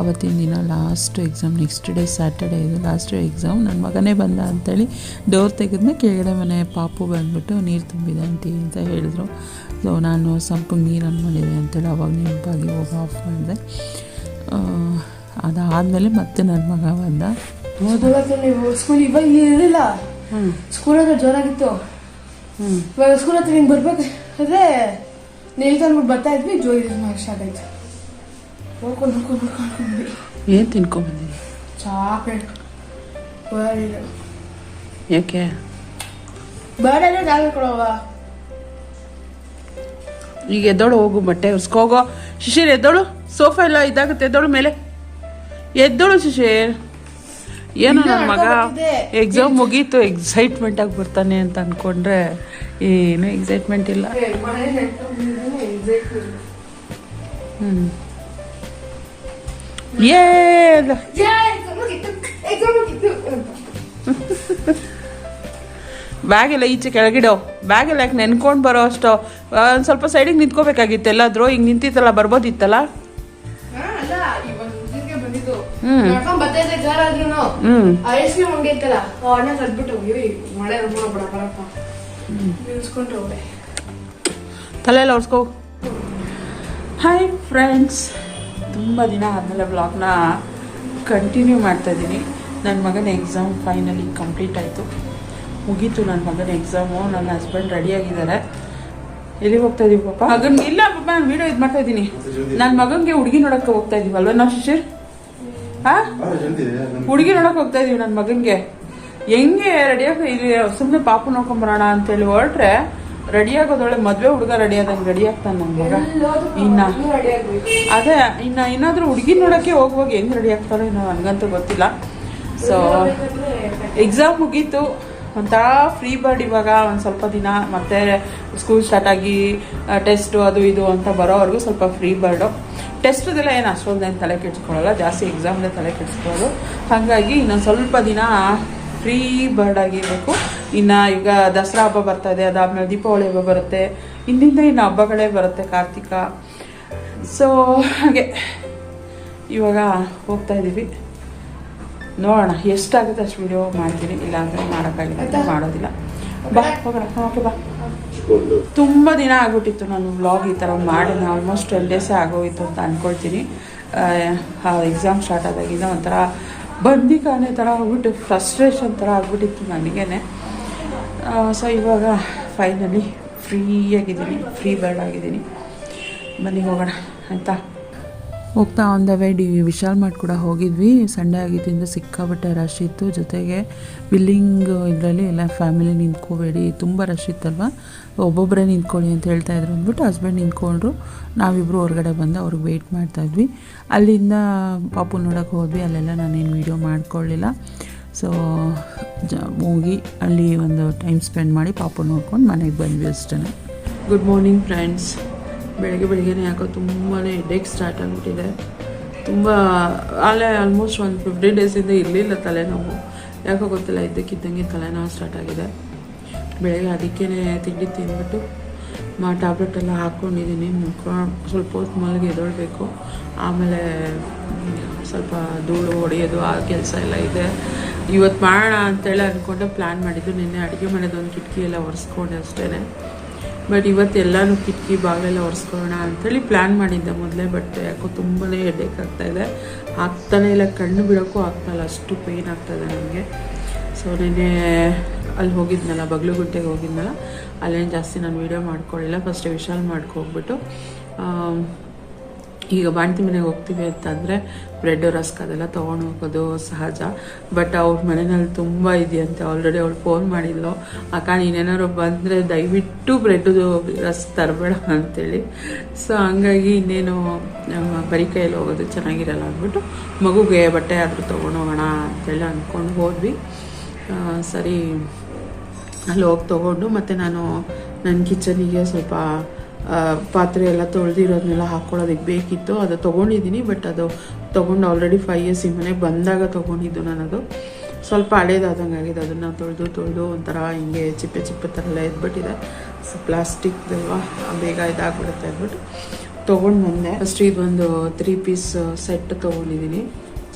ಅವತ್ತಿನ ದಿನ last exam next day Saturday ಇದು ಲಾಸ್ಟ್ ಎಕ್ಸಾಮ್ ನನ್ನ ಮಗನೇ ಬಂದ ಅಂತೇಳಿ ಡೋರ್ ತೆಗೆದ್ಮೇಲೆ ಕೆಳಗಡೆ ಮನೆ ಪಾಪು ಬಂದ್ಬಿಟ್ಟು ನೀರು ತುಂಬಿದೆ ಆಂಟಿ ಅಂತ ಹೇಳಿದ್ರು. ಸೊ ನಾನು ಸಂಪು ನೀರನ್ನು ಮಾಡಿದೆ ಅಂತೇಳಿ ಅವಾಗ ನೆನಪಾಗಿ ಹೋಗಿ ಆಫ್ ಮಾಡಿದೆ. ಅದಾದಮೇಲೆ ಮತ್ತೆ ನನ್ನ ಮಗ ಬಂದ. ಸ್ಕೂಲ್ ಇವಾಗ ಇರಲಿಲ್ಲ. ಸ್ಕೂಲ್ ಹತ್ರ ಜೋರಾಗಿತ್ತು ಇವಾಗ ಸ್ಕೂಲ್ ಹತ್ರ ಹಿಂಗೆ ಬರ್ಬೇಕಾದ್ರೆ ಅದೇ ತಂದ್ಬಿಟ್ಟು ಬರ್ತಾ ಇದ್ವಿ ಜೋರಿ ಸ್ಟಾರ್ಟ್ ಆಯ್ತು. ನೋಡ್ಕೊಂಡು ನೋಡ್ಕೊಂಡು ನೋಡ್ಕೊಂಡು ಏನು ತಿನ್ಕೊಂಬಂದಿದ್ದೀನಿ ಚಾಕ್ಲೇಟ್ ಯಾಕೆ ಬೇಡ ಕೊಡವ ಈಗ ಎದ್ದೋಳು ಹೋಗು ಬಟ್ಟೆ ಒರ್ಸ್ಕೋಗೋ ಶಿಶಿರ್ ಎದ್ದೋಳು ಸೋಫಾ ಎಲ್ಲ ಇದಾಗುತ್ತೆ ಎದ್ದೋಳು ಮೇಲೆ ಎದ್ದೋಳು ಶಿಶಿರ್ ಏನೋ ನನ್ನ ಮಗ ಎಕ್ಸಾಮ್ ಮುಗೀತು ಎಕ್ಸೈಟ್ಮೆಂಟ್ ಆಗಿ ಬರ್ತಾನೆ ಅಂತ ಅನ್ಕೊಂಡ್ರೆ ಏನು ಎಕ್ಸೈಟ್ಮೆಂಟ್ ಇಲ್ಲ ಹ್ಮ್ ಏ ಬ್ಯಾಗ್ ಎಲ್ಲ ಈಚೆ ಕೆಳಗಿಡೋ ಬ್ಯಾಗ್ ಎಲ್ಲ ಯಾಕೆ ನೆನ್ಕೊಂಡು ಬರೋ ಅಷ್ಟು? ಒಂದು ಸ್ವಲ್ಪ ಸೈಡಿಗೆ ನಿಂತ್ಕೋಬೇಕಾಗಿತ್ತು ಎಲ್ಲಾದ್ರೂ ಈಗ ನಿಂತಿತ್ತಲ್ಲ ಬರ್ಬೋದಿತ್ತಲ್ಲ? ತಲೆ ಎಲ್ಲ ಒರೆಸ್ಕೋ. ಹಾಯ್ ಫ್ರೆಂಡ್ಸ್ ತುಂಬ ದಿನ ಆದಮೇಲೆ ವ್ಲಾಗ್ನ ಕಂಟಿನ್ಯೂ ಮಾಡ್ತಾ ಇದ್ದೀನಿ. ನನ್ನ ಮಗನ ಎಕ್ಸಾಮ್ ಫೈನಲಿ ಕಂಪ್ಲೀಟ್ ಆಯಿತು. ಮುಗೀತು ನನ್ನ ಮಗನ ಎಕ್ಸಾಮು ನನ್ನ ಹಸ್ಬೆಂಡ್ ರೆಡಿಯಾಗಿದ್ದಾರೆ ಎಲ್ಲಿಗೆ ಹೋಗ್ತಾ ಇದೀವಿ ಪಾಪ? ಮಗನ್, ಇಲ್ಲ ಪಾಪ, ನಾನು ವೀಡಿಯೋ ಇದು ಮಾಡ್ತಾ ಇದ್ದೀನಿ. ನನ್ನ ಮಗನಿಗೆ ಹುಡುಗಿ ನೋಡೋಕ್ಕೆ ಹೋಗ್ತಾ ಇದೀವಲ್ವ ನಾವು ಶಿಶಿರ್? ಹಾಂ ಹುಡುಗಿ ನೋಡಕ್ ಹೋಗ್ತಾ ಇದೀವಿ ನನ್ನ ಮಗನಿಗೆ. ಹೆಂಗೆ ರೆಡಿಯಾಗಿ ಇಲ್ಲಿ ಸುಮ್ಮನೆ ಪಾಪು ನೋಡ್ಕೊಂಬರೋಣ ಅಂತೇಳಿ ಹೊರಟ್ರೆ ರೆಡಿ ಆಗೋದೊಳೆ ಮದ್ವೆ ಹುಡುಗ ರೆಡಿ ಆದಂಗೆ ರೆಡಿ ಆಗ್ತಾನೆ ನಂಗೆ. ಮಗ ಇನ್ನ. ಅದೇ ಇನ್ನ ಏನಾದ್ರೂ ಹುಡುಗಿ ನೋಡಕ್ಕೆ ಹೋಗುವಾಗ ಹೆಂಗ್ ರೆಡಿ ಆಗ್ತಾರೋ ಏನೋ ನನಗಂತೂ ಗೊತ್ತಿಲ್ಲ. ಸೊ ಎಕ್ಸಾಮ್ ಮುಗೀತು. ಒಂಥರ ಫ್ರೀ ಬರ್ಡ್ ಇವಾಗ ಒಂದು ಸ್ವಲ್ಪ ದಿನ ಮತ್ತೆ ಸ್ಕೂಲ್ ಸ್ಟಾರ್ಟ್ ಆಗಿ ಟೆಸ್ಟು ಅದು ಇದು ಅಂತ ಬರೋವರೆಗೂ ಸ್ವಲ್ಪ ಫ್ರೀ ಬರ್ಡು ಟೆಸ್ಟ್ದೆಲ್ಲ ಏನು ಅಷ್ಟೊಂದೇನು ತಲೆ ಕೆಡ್ಸ್ಕೊಳ್ಳಲ್ಲ ಜಾಸ್ತಿ ಎಕ್ಸಾಮ್ದೇ ತಲೆ ಕೆಡಿಸ್ಕೊಳ್ಳೋದು ಹಾಗಾಗಿ ಇನ್ನೊಂದು ಸ್ವಲ್ಪ ದಿನ ಫ್ರೀ ಬರ್ಡ್ ಆಗಿರಬೇಕು. ಇನ್ನು ಈಗ ದಸರಾ ಹಬ್ಬ ಬರ್ತಾ ಇದೆ ಅದಾದ್ಮೇಲೆ ದೀಪಾವಳಿ ಹಬ್ಬ ಬರುತ್ತೆ. ಇಂದಿಂದ ಇನ್ನು ಹಬ್ಬಗಳೇ ಬರುತ್ತೆ ಕಾರ್ತಿಕ. ಸೊ ಹಾಗೆ ಇವಾಗ ಹೋಗ್ತಾ ಇದ್ದೀವಿ ನೋಡೋಣ ಎಷ್ಟಾಗುತ್ತೆ ಅಷ್ಟು ವಿಡಿಯೋ ಮಾಡ್ತೀನಿ. ಇಲ್ಲಾಂದರೆ ಮಾಡೋಕ್ಕಾಗಿಲ್ಲ ಅಂತ ಮಾಡೋದಿಲ್ಲ. ಬಾ ಹೋಗೋಣ. ಓಕೆ ಬಾ. ತುಂಬ ದಿನ ಆಗಿಬಿಟ್ಟಿತ್ತು ನಾನು ವ್ಲಾಗ್ ಈ ಥರ ಮಾಡಿ ಆಲ್ಮೋಸ್ಟ್ ಟೆನ್ ಡೇಸೇ ಆಗೋಗಿತ್ತು ಅಂತ ಅಂದ್ಕೊಳ್ತೀನಿ ಎಕ್ಸಾಮ್ ಸ್ಟಾರ್ಟ್ ಆದಾಗಿಂದ ಒಂಥರ ಬಂದಿಕಾನೆ ಥರ ಆಗ್ಬಿಟ್ಟು ಫ್ರಸ್ಟ್ರೇಷನ್ ಥರ ಆಗ್ಬಿಟ್ಟಿತ್ತು ನನಗೇನೆ. ಸೊ ಇವಾಗ ಫೈನಲಿ ಫ್ರೀಯಾಗಿದ್ದೀನಿ ಫ್ರೀ ಬರ್ಡ್ ಆಗಿದ್ದೀನಿ. ಬನ್ನಿ ಹೋಗೋಣ ಆಯಿತಾ ಹೋಗ್ತಾ on the way D Vishal ಮಾಡಿ ಕೂಡ ಹೋಗಿದ್ವಿ. ಸಂಡೇ ಆಗಿದ್ದರಿಂದ ಸಿಕ್ಕಾಬಟ್ಟೆ ರಶ್ ಇತ್ತು. ಜೊತೆಗೆ ಬಿಲ್ಲಿಂಗ್ ಇದರಲ್ಲಿ ಎಲ್ಲ ಫ್ಯಾಮಿಲಿ ನಿಂತ್ಕೋಬೇಡಿ. ತುಂಬ ರಶ್ ಇತ್ತಲ್ವ? ಒಬ್ಬೊಬ್ಬರೇ ನಿಂತ್ಕೊಳ್ಳಿ ಅಂತ ಹೇಳ್ತಾ ಇದ್ರು ಅಂದ್ಬಿಟ್ಟು ಹಸ್ಬೆಂಡ್ ನಿಂತ್ಕೊಂಡ್ರು. ನಾವಿಬ್ಬರು ಹೊರಗಡೆ ಬಂದು ಅವ್ರಿಗೆ ವೆಯ್ಟ್ ಮಾಡ್ತಾಯಿದ್ವಿ ಅಲ್ಲಿಂದ ಪಾಪು ನೋಡೋಕ್ಕೆ ಹೋದ್ವಿ. ಅಲ್ಲೆಲ್ಲ ನಾನೇನು ವೀಡಿಯೋ ಮಾಡ್ಕೊಳ್ಳಿಲ್ಲ ಸೊ ಜ, ಹೋಗಿ ಅಲ್ಲಿ ಒಂದು ಟೈಮ್ ಸ್ಪೆಂಡ್ ಮಾಡಿ ಪಾಪ ನೋಡ್ಕೊಂಡು ಮನೆಗೆ ಬಂದ್ವಿ ಅಷ್ಟೇ. ಗುಡ್ ಮಾರ್ನಿಂಗ್ ಫ್ರೆಂಡ್ಸ್ ಬೆಳಗ್ಗೆ ಬೆಳಗ್ಗೆನೇ ಯಾಕೋ ತುಂಬಾ ಹೆಡ್ಡೇಕ್ ಸ್ಟಾರ್ಟ್ ಆಗಿಬಿಟ್ಟಿದೆ. ತುಂಬ, ಅಲ್ಲೇ ಆಲ್ಮೋಸ್ಟ್ ಒಂದು ಫಿಫ್ಟಿ ಡೇಸಿಂದ ಇರಲಿಲ್ಲ ತಲೆನೋವು. ಯಾಕೋ ಗೊತ್ತಿಲ್ಲ, ಇದ್ದಕ್ಕಿದ್ದಂಗೆ ತಲೆನೋವು ಸ್ಟಾರ್ಟ್ ಆಗಿದೆ. ಬೆಳಗ್ಗೆ ಅದಕ್ಕೇ ತಿಂಡಿ ತಿಂದ್ಬಿಟ್ಟು, ಮಾ ಟ್ಯಾಬ್ಲೆಟ್ ಎಲ್ಲ ಹಾಕ್ಕೊಂಡಿದ್ದೀನಿ ಮುಖ ಸ್ವಲ್ಪ ಹೊತ್ತು ಮಲಗಿ ಎದೊಳ್ಬೇಕು ಆಮೇಲೆ ಸ್ವಲ್ಪ ಧೂಳು ಹೊಡೆಯೋದು, ಆ ಕೆಲಸ ಎಲ್ಲ ಇದೆ. ಇವತ್ತು ಮಾಡೋಣ ಅಂತೇಳಿ ಅಂದ್ಕೊಂಡು ಪ್ಲ್ಯಾನ್ ಮಾಡಿದ್ದು. ನಿನ್ನೆ ಅಡುಗೆ ಮನೆದೊಂದು ಕಿಟಕಿ ಎಲ್ಲ ಒರೆಸ್ಕೊಂಡೆ ಅಷ್ಟೇ ಬಟ್ ಇವತ್ತೆಲ್ಲನೂ ಕಿಟಕಿ ಬಾಗಿಲೆಲ್ಲ ಒರೆಸ್ಕೊಳ್ಳೋಣ ಅಂತೇಳಿ ಪ್ಲ್ಯಾನ್ ಮಾಡಿದ್ದೆ ಮೊದಲೇ ಬಟ್ ಯಾಕೋ ತುಂಬಾ ಹೆಡ್ಡೇಕ್ ಆಗ್ತಾಯಿದೆ ಆಗ್ತಾನೆ ಇಲ್ಲ, ಕಣ್ಣು ಬಿಡೋಕ್ಕೂ ಆಗ್ತಾಯಿಲ್ಲ ಅಷ್ಟು ಪೇಯ್ನ್ ಆಗ್ತಾಯಿದೆ ನನಗೆ ಸೊ ನಿನ್ನೆ ಅಲ್ಲಿ ಹೋಗಿದ್ನಲ್ಲ, ಬಗ್ಲುಗುಂಟೆಗೆ ಹೋಗಿದ್ನಲ್ಲ, ಅಲ್ಲೇನು ಜಾಸ್ತಿ ನಾನು ವೀಡಿಯೋ ಮಾಡ್ಕೊಳ್ಳಿಲ್ಲ ಫಸ್ಟ್ ವಿಶಾಲ್ ಮಾಡ್ಕೊಬಿಟ್ಟು ಈಗ ಬಾಣ್ತಿ ಮನೆಗೆ ಹೋಗ್ತೀವಿ ಅಂತಂದರೆ ಬ್ರೆಡ್ ರಸ್ಕ್ ಅದೆಲ್ಲ ತೊಗೊಂಡು ಹೋಗೋದು ಸಹಜ. ಬಟ್ ಅವ್ರ ಮನೆಯಲ್ಲಿ ತುಂಬ ಇದೆಯಂತೆ. ಆಲ್ರೆಡಿ ಅವ್ಳು ಫೋನ್ ಮಾಡಿದ್ಲು. ಅಕ್ಕ, ನೀನೇನಾದ್ರು ಬಂದರೆ ದಯವಿಟ್ಟು ಬ್ರೆಡ್ದು ರಸ್ ತರಬೇಡ ಅಂತೇಳಿ. ಸೊ ಹಂಗಾಗಿ ಇನ್ನೇನು ಬರೀ ಕೈಯಲ್ಲಿ ಹೋಗೋದು ಚೆನ್ನಾಗಿರಲ್ಲ ಅಂದ್ಬಿಟ್ಟು ಮಗುಗೆ ಬಟ್ಟೆ ಆದರೂ ತೊಗೊಂಡು ಹೋಗೋಣ ಅಂತೇಳಿ ಅಂದ್ಕೊಂಡು ಹೋದ್ವಿ. ಸರಿ, ಅಲ್ಲಿ ಹೋಗಿ ತೊಗೊಂಡು ಮತ್ತು ನಾನು ನನ್ನ ಕಿಚನಿಗೆ ಸ್ವಲ್ಪ ಪಾತ್ರೆ ಎಲ್ಲ ತೊಳೆದಿರೋದನ್ನೆಲ್ಲ ಹಾಕ್ಕೊಳ್ಳೋದಕ್ಕೆ ಬೇಕಿತ್ತು. ಅದು ತೊಗೊಂಡಿದ್ದೀನಿ ಬಟ್ ಅದು ತೊಗೊಂಡು ಆಲ್ರೆಡಿ ಫೈವ್ ಇಯರ್ಸ್ ಈ ಮನೆಗೆ ಬಂದಾಗ ತೊಗೊಂಡಿದ್ದು ನಾನದು. ಸ್ವಲ್ಪ ಹಳೇದಾದಂಗೆ ಆಗಿದೆ, ಅದನ್ನು ತೊಳೆದು ತೊಳೆದು ಒಂಥರ ಹಿಂಗೆ ಚಿಪ್ಪೆ ಚಿಪ್ಪೆ ಥರ ಎಲ್ಲ ಎದ್ಬಿಟ್ಟಿದೆ ಸೊ ಪ್ಲಾಸ್ಟಿಕ್ದಲ್ವಾ ಬೇಗ ಇದಾಗ್ಬಿಡುತ್ತೆ ಅಂದ್ಬಿಟ್ಟು ತೊಗೊಂಡು ಬಂದೆ. ಫಸ್ಟ್ ಇದೊಂದು ತ್ರೀ ಪೀಸ್ ಸೆಟ್ ತೊಗೊಂಡಿದ್ದೀನಿ.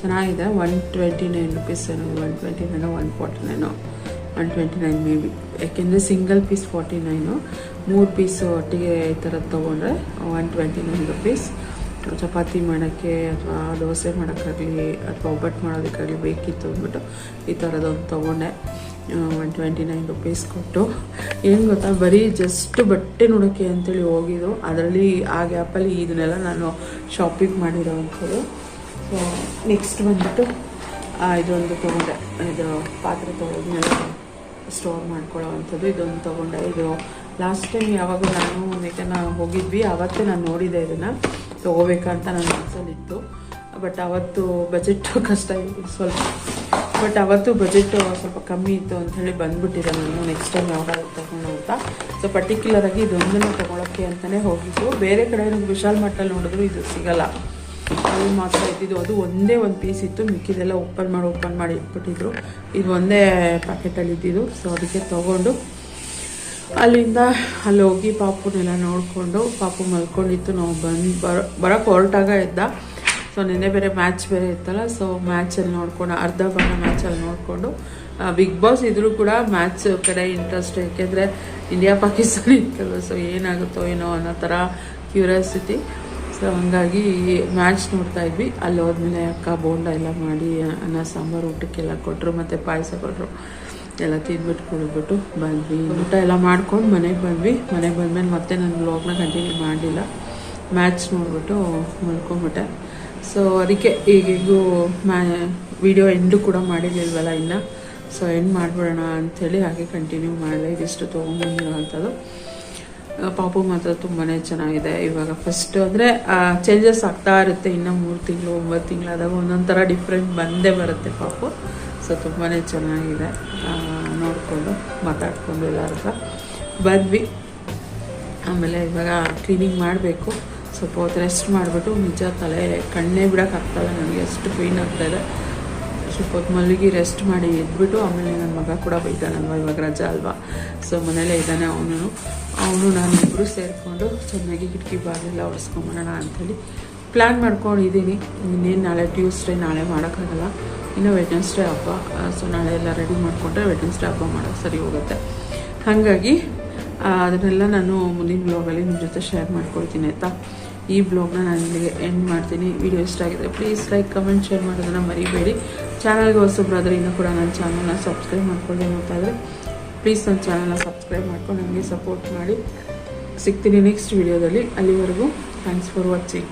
ಚೆನ್ನಾಗಿದೆ. ಒನ್ ಟ್ವೆಂಟಿ ನೈನ್ ರುಪೀಸ್ ಏನೋ ಒನ್ ಟ್ವೆಂಟಿ ನೈನೋ ಒನ್ ಫಾರ್ಟಿ ನೈನೋ one twenty nine maybe ಯಾಕೆಂದರೆ ಸಿಂಗಲ್ ಪೀಸ್ ಫಾರ್ಟಿ ನೈನು ಮೂರು ಪೀಸು ಒಟ್ಟಿಗೆ ಈ ಥರದ್ದು ತೊಗೊಂಡ್ರೆ one twenty nine rupees chapati ಮಾಡೋಕ್ಕೆ ಅಥವಾ ದೋಸೆ ಮಾಡೋಕ್ಕಾಗಲಿ ಅಥವಾ ಒಬ್ಬಟ್ಟು ಮಾಡೋದಕ್ಕಾಗಲಿ ಬೇಕಿತ್ತು ಅಂದ್ಬಿಟ್ಟು ಈ ಥರದೊಂದು ತೊಗೊಂಡೆ. ಒನ್ ಟ್ವೆಂಟಿ ನೈನ್ ರುಪೀಸ್ ಕೊಟ್ಟು. ಏನು ಗೊತ್ತಾ, ಬರೀ ಜಸ್ಟ್ ಬಟ್ಟೆ ನೋಡೋಕ್ಕೆ ಅಂತೇಳಿ ಹೋಗಿದ್ದು. ಅದರಲ್ಲಿ ಆ ಗ್ಯಾಪಲ್ಲಿ ಇದನ್ನೆಲ್ಲ ನಾನು ಶಾಪಿಂಗ್ ಮಾಡಿರೋ ಅಂಥದ್ದು. ಸೊ ನೆಕ್ಸ್ಟ್ ಬಂದ್ಬಿಟ್ಟು ಇದೊಂದು ತೊಗೊಂಡೆ. ಇದು ಪಾತ್ರೆ ತೊಗೊಂಡ್ಮೇಲೆ ಸ್ಟೋರ್ ಮಾಡ್ಕೊಳ್ಳೋ ಅಂಥದ್ದು. ಇದೊಂದು ತೊಗೊಂಡೆ. ಇದು ಲಾಸ್ಟ್ ಟೈಮ್ ಯಾವಾಗ ನಾನು ನೇತನ ಹೋಗಿದ್ವಿ ಆವತ್ತೇ ನಾನು ನೋಡಿದೆ ಇದನ್ನು. ತೊಗೋಬೇಕಂತ ನನ್ನ ಮನಸ್ಸಲ್ಲಿತ್ತು ಬಟ್ ಅವತ್ತು ಬಜೆಟ್ ಕಷ್ಟ ಇತ್ತು ಸ್ವಲ್ಪ. ಬಟ್ ಅವತ್ತು ಬಜೆಟ್ ಸ್ವಲ್ಪ ಕಮ್ಮಿ ಇತ್ತು ಅಂಥೇಳಿ ಬಂದ್ಬಿಟ್ಟಿದೆ ನಾನು. ನೆಕ್ಸ್ಟ್ ಟೈಮ್ ಯಾವಾಗ ತಗೊಂಡು ಅಂತ. ಸೊ ಪರ್ಟಿಕ್ಯುಲರಾಗಿ ಇದೊಂದನ್ನು ತೊಗೊಳಕ್ಕೆ ಅಂತಲೇ ಹೋಗಿದ್ದು. ಬೇರೆ ಕಡೆ ವಿಶಾಲ್ ಮಟ್ಟಲ್ಲಿ ನೋಡಿದ್ರು ಇದು ಸಿಗಲ್ಲ. ಅಲ್ಲಿ ಮಾತ್ರ ಇದ್ದಿದ್ದು. ಅದು ಒಂದೇ ಒಂದು ಪೀಸ್ ಇತ್ತು. ಮಿಕ್ಕಿದೆಲ್ಲ ಓಪನ್ ಮಾಡಿ ಓಪನ್ ಮಾಡಿ ಇಟ್ಬಿಟ್ಟಿದ್ರು. ಇದು ಒಂದೇ ಪ್ಯಾಕೆಟಲ್ಲಿ ಇದ್ದಿದ್ದು. ಸೊ ಅದಕ್ಕೆ ತೊಗೊಂಡು ಅಲ್ಲಿಂದ ಅಲ್ಲಿ ಹೋಗಿ ಪಾಪುನೆಲ್ಲ ನೋಡಿಕೊಂಡು ಪಾಪು ಮಲ್ಕೊಂಡಿತ್ತು. ನಾವು ಬಂದು ಬರ ಬರೋಕ್ಕೆ ಹೊರಟಾಗ ಇದ್ದ. ಸೊ ನಿನ್ನೆ ಬೇರೆ ಮ್ಯಾಚ್ ಬೇರೆ ಇತ್ತಲ್ಲ ಸೊ ಮ್ಯಾಚಲ್ಲಿ ನೋಡ್ಕೊಂಡು, ಅರ್ಧ ಬಣ್ಣ ಮ್ಯಾಚಲ್ಲಿ ನೋಡಿಕೊಂಡು ಬಿಗ್ ಬಾಸ್ ಇದ್ರೂ ಕೂಡ ಮ್ಯಾಚ್ ಕಡೆ ಇಂಟ್ರೆಸ್ಟ್ ಏಕೆಂದರೆ ಇಂಡಿಯಾ ಪಾಕಿಸ್ತಾನ ಇತ್ತಲ್ಲ ಸೊ ಏನಾಗುತ್ತೋ ಏನೋ ಅನ್ನೋ ಥರ ಕ್ಯೂರಿಯಾಸಿಟಿ ಸೊ ಹಂಗಾಗಿ ಮ್ಯಾಚ್ ನೋಡ್ತಾ ಇದ್ವಿ. ಅಲ್ಲಿ ಹೋದ್ಮೇಲೆ ಅಕ್ಕ ಬೋಂಡ ಎಲ್ಲ ಮಾಡಿ, ಅನ್ನ ಸಾಂಬಾರು ಊಟಕ್ಕೆಲ್ಲ ಕೊಟ್ಟರು ಮತ್ತು ಪಾಯಸ ಕೊಟ್ಟರು ಎಲ್ಲ ತಿಂದ್ಬಿಟ್ಟು ಕುಡಿದ್ಬಿಟ್ಟು ಬಂದ್ವಿ. ಊಟ ಎಲ್ಲ ಮಾಡ್ಕೊಂಡು ಮನೆಗೆ ಬಂದ್ವಿ. ಮನೆಗೆ ಬಂದ್ಮೇಲೆ ಮತ್ತೆ ನಾನು ವ್ಲಾಗ್ನ ಕಂಟಿನ್ಯೂ ಮಾಡಲಿಲ್ಲ ಮ್ಯಾಚ್ ನೋಡ್ಬಿಟ್ಟು ಮಲ್ಕೊಂಬಿಟ್ಟೆ. ಸೊ ಅದಕ್ಕೆ ಈಗೀಗೂ ಮ್ಯಾ ವಿಡಿಯೋ ಎಂಡು ಕೂಡ ಮಾಡಿರಲಿಲ್ವಲ್ಲ ಇನ್ನು? ಸೊ ಎಂಡ್ ಮಾಡಿಬಿಡೋಣ ಅಂಥೇಳಿ ಹಾಗೆ ಕಂಟಿನ್ಯೂ ಮಾಡಿದೆ. ಇದಿಷ್ಟು ತೊಗೊಂಬಂದಿರೋ ಅಂಥದ್ದು ಪಾಪು ಮಾತ್ರ ತುಂಬಾ ಚೆನ್ನಾಗಿದೆ. ಇವಾಗ ಫಸ್ಟ್ ಅಂದರೆ ಚೇಂಜಸ್ ಆಗ್ತಾ ಇರುತ್ತೆ. ಇನ್ನು ಮೂರು ತಿಂಗಳು, ಒಂಬತ್ತು ತಿಂಗಳಾದಾಗ ಒಂದೊಂದು ಥರ ಡಿಫ್ರೆಂಟ್ ಬಂದೇ ಬರುತ್ತೆ ಪಾಪು. ಸೊ ತುಂಬಾ ಚೆನ್ನಾಗಿದೆ. ನೋಡಿಕೊಂಡು ಮಾತಾಡ್ಕೊಂಡು ಎಲ್ಲರ ಬಂದ್ವಿ. ಆಮೇಲೆ ಇವಾಗ ಕ್ಲೀನಿಂಗ್ ಮಾಡಬೇಕು. ಸ್ವಲ್ಪ ಹೊತ್ತು ರೆಸ್ಟ್ ಮಾಡಿಬಿಟ್ಟು ನಿಜ ತಲೆ ಕಣ್ಣೇ ಬಿಡೋಕ್ಕಾಗ್ತಲ್ಲ ನನಗೆ. ಎಷ್ಟು ಪೇಯ್ನ್ ಆಗ್ತಾಯಿದೆ ಸ್ವಲ್ಪ ಹೊತ್ತು ಮಲಗಿ ರೆಸ್ಟ್ ಮಾಡಿ ಎದ್ಬಿಟ್ಟು ಆಮೇಲೆ ನನ್ನ ಮಗ ಕೂಡ ಬೈತಾನಲ್ವ ಇವಾಗ ರಜಾ ಅಲ್ವಾ? ಸೊ ಮನೇಲೇ ಇದ್ದಾನೆ ಅವನು. ಅವನು ನಾನು ಇಬ್ಬರು ಸೇರಿಕೊಂಡು ಚೆನ್ನಾಗಿ ಕಿಟಕಿ ಬಾಗಿಲೆಲ್ಲ ಒರೆಸ್ಕೊಂಬರೋಣ ಅಂಥೇಳಿ ಪ್ಲ್ಯಾನ್ ಮಾಡ್ಕೊಂಡಿದ್ದೀನಿ. ಇನ್ನೇನು ನಾಳೆ ಟ್ಯೂಸ್ಡೇ ನಾಳೆ ಮಾಡೋಕ್ಕಾಗಲ್ಲ. ಇನ್ನು ವೆಡ್ನೆಸ್ಡೇ ಹಬ್ಬ. ಸೊ ನಾಳೆ ಎಲ್ಲ ರೆಡಿ ಮಾಡಿಕೊಂಡ್ರೆ ವೆಡ್ನೆಸ್ಡೇ ಹಬ್ಬ ಮಾಡೋಕ್ಕೆ ಸರಿ ಹೋಗುತ್ತೆ. ಹಾಗಾಗಿ ಅದನ್ನೆಲ್ಲ ನಾನು ಮುಂದಿನ ಬ್ಲಾಗಲ್ಲಿ ನಿಮ್ಮ ಜೊತೆ ಶೇರ್ ಮಾಡ್ಕೊಳ್ತೀನಿ, ಆಯಿತಾ? ಈ ಬ್ಲಾಗ್ನ ನಾನು ಇಲ್ಲಿಗೆ ಎಂಡ್ ಮಾಡ್ತೀನಿ. ವಿಡಿಯೋ ಇಷ್ಟ ಆಗಿದೆ ಪ್ಲೀಸ್ ಲೈಕ್ ಕಮೆಂಟ್ ಶೇರ್ ಮಾಡೋದನ್ನು ಮರಿಬೇಡಿ. ಚಾನಲ್ಗೆ ಹೊಸಬ್ರಾದರೆ ಇನ್ನೂ ಕೂಡ ನನ್ನ ಚಾನಲ್ನ ಸಬ್ಸ್ಕ್ರೈಬ್ ಮಾಡ್ಕೊಳ್ಳಿ ಅಂತಾದರೆ ಪ್ಲೀಸ್ ನನ್ನ ಚಾನಲ್ನ ಸಬ್ಸ್ಕ್ರೈಬ್ ಮಾಡ್ಕೊಂಡು ನನಗೆ ಸಪೋರ್ಟ್ ಮಾಡಿ. ಸಿಗ್ತೀನಿ ನೆಕ್ಸ್ಟ್ ವಿಡಿಯೋದಲ್ಲಿ ಅಲ್ಲಿವರೆಗೂ ಥ್ಯಾಂಕ್ಸ್ ಫಾರ್ ವಾಚಿಂಗ್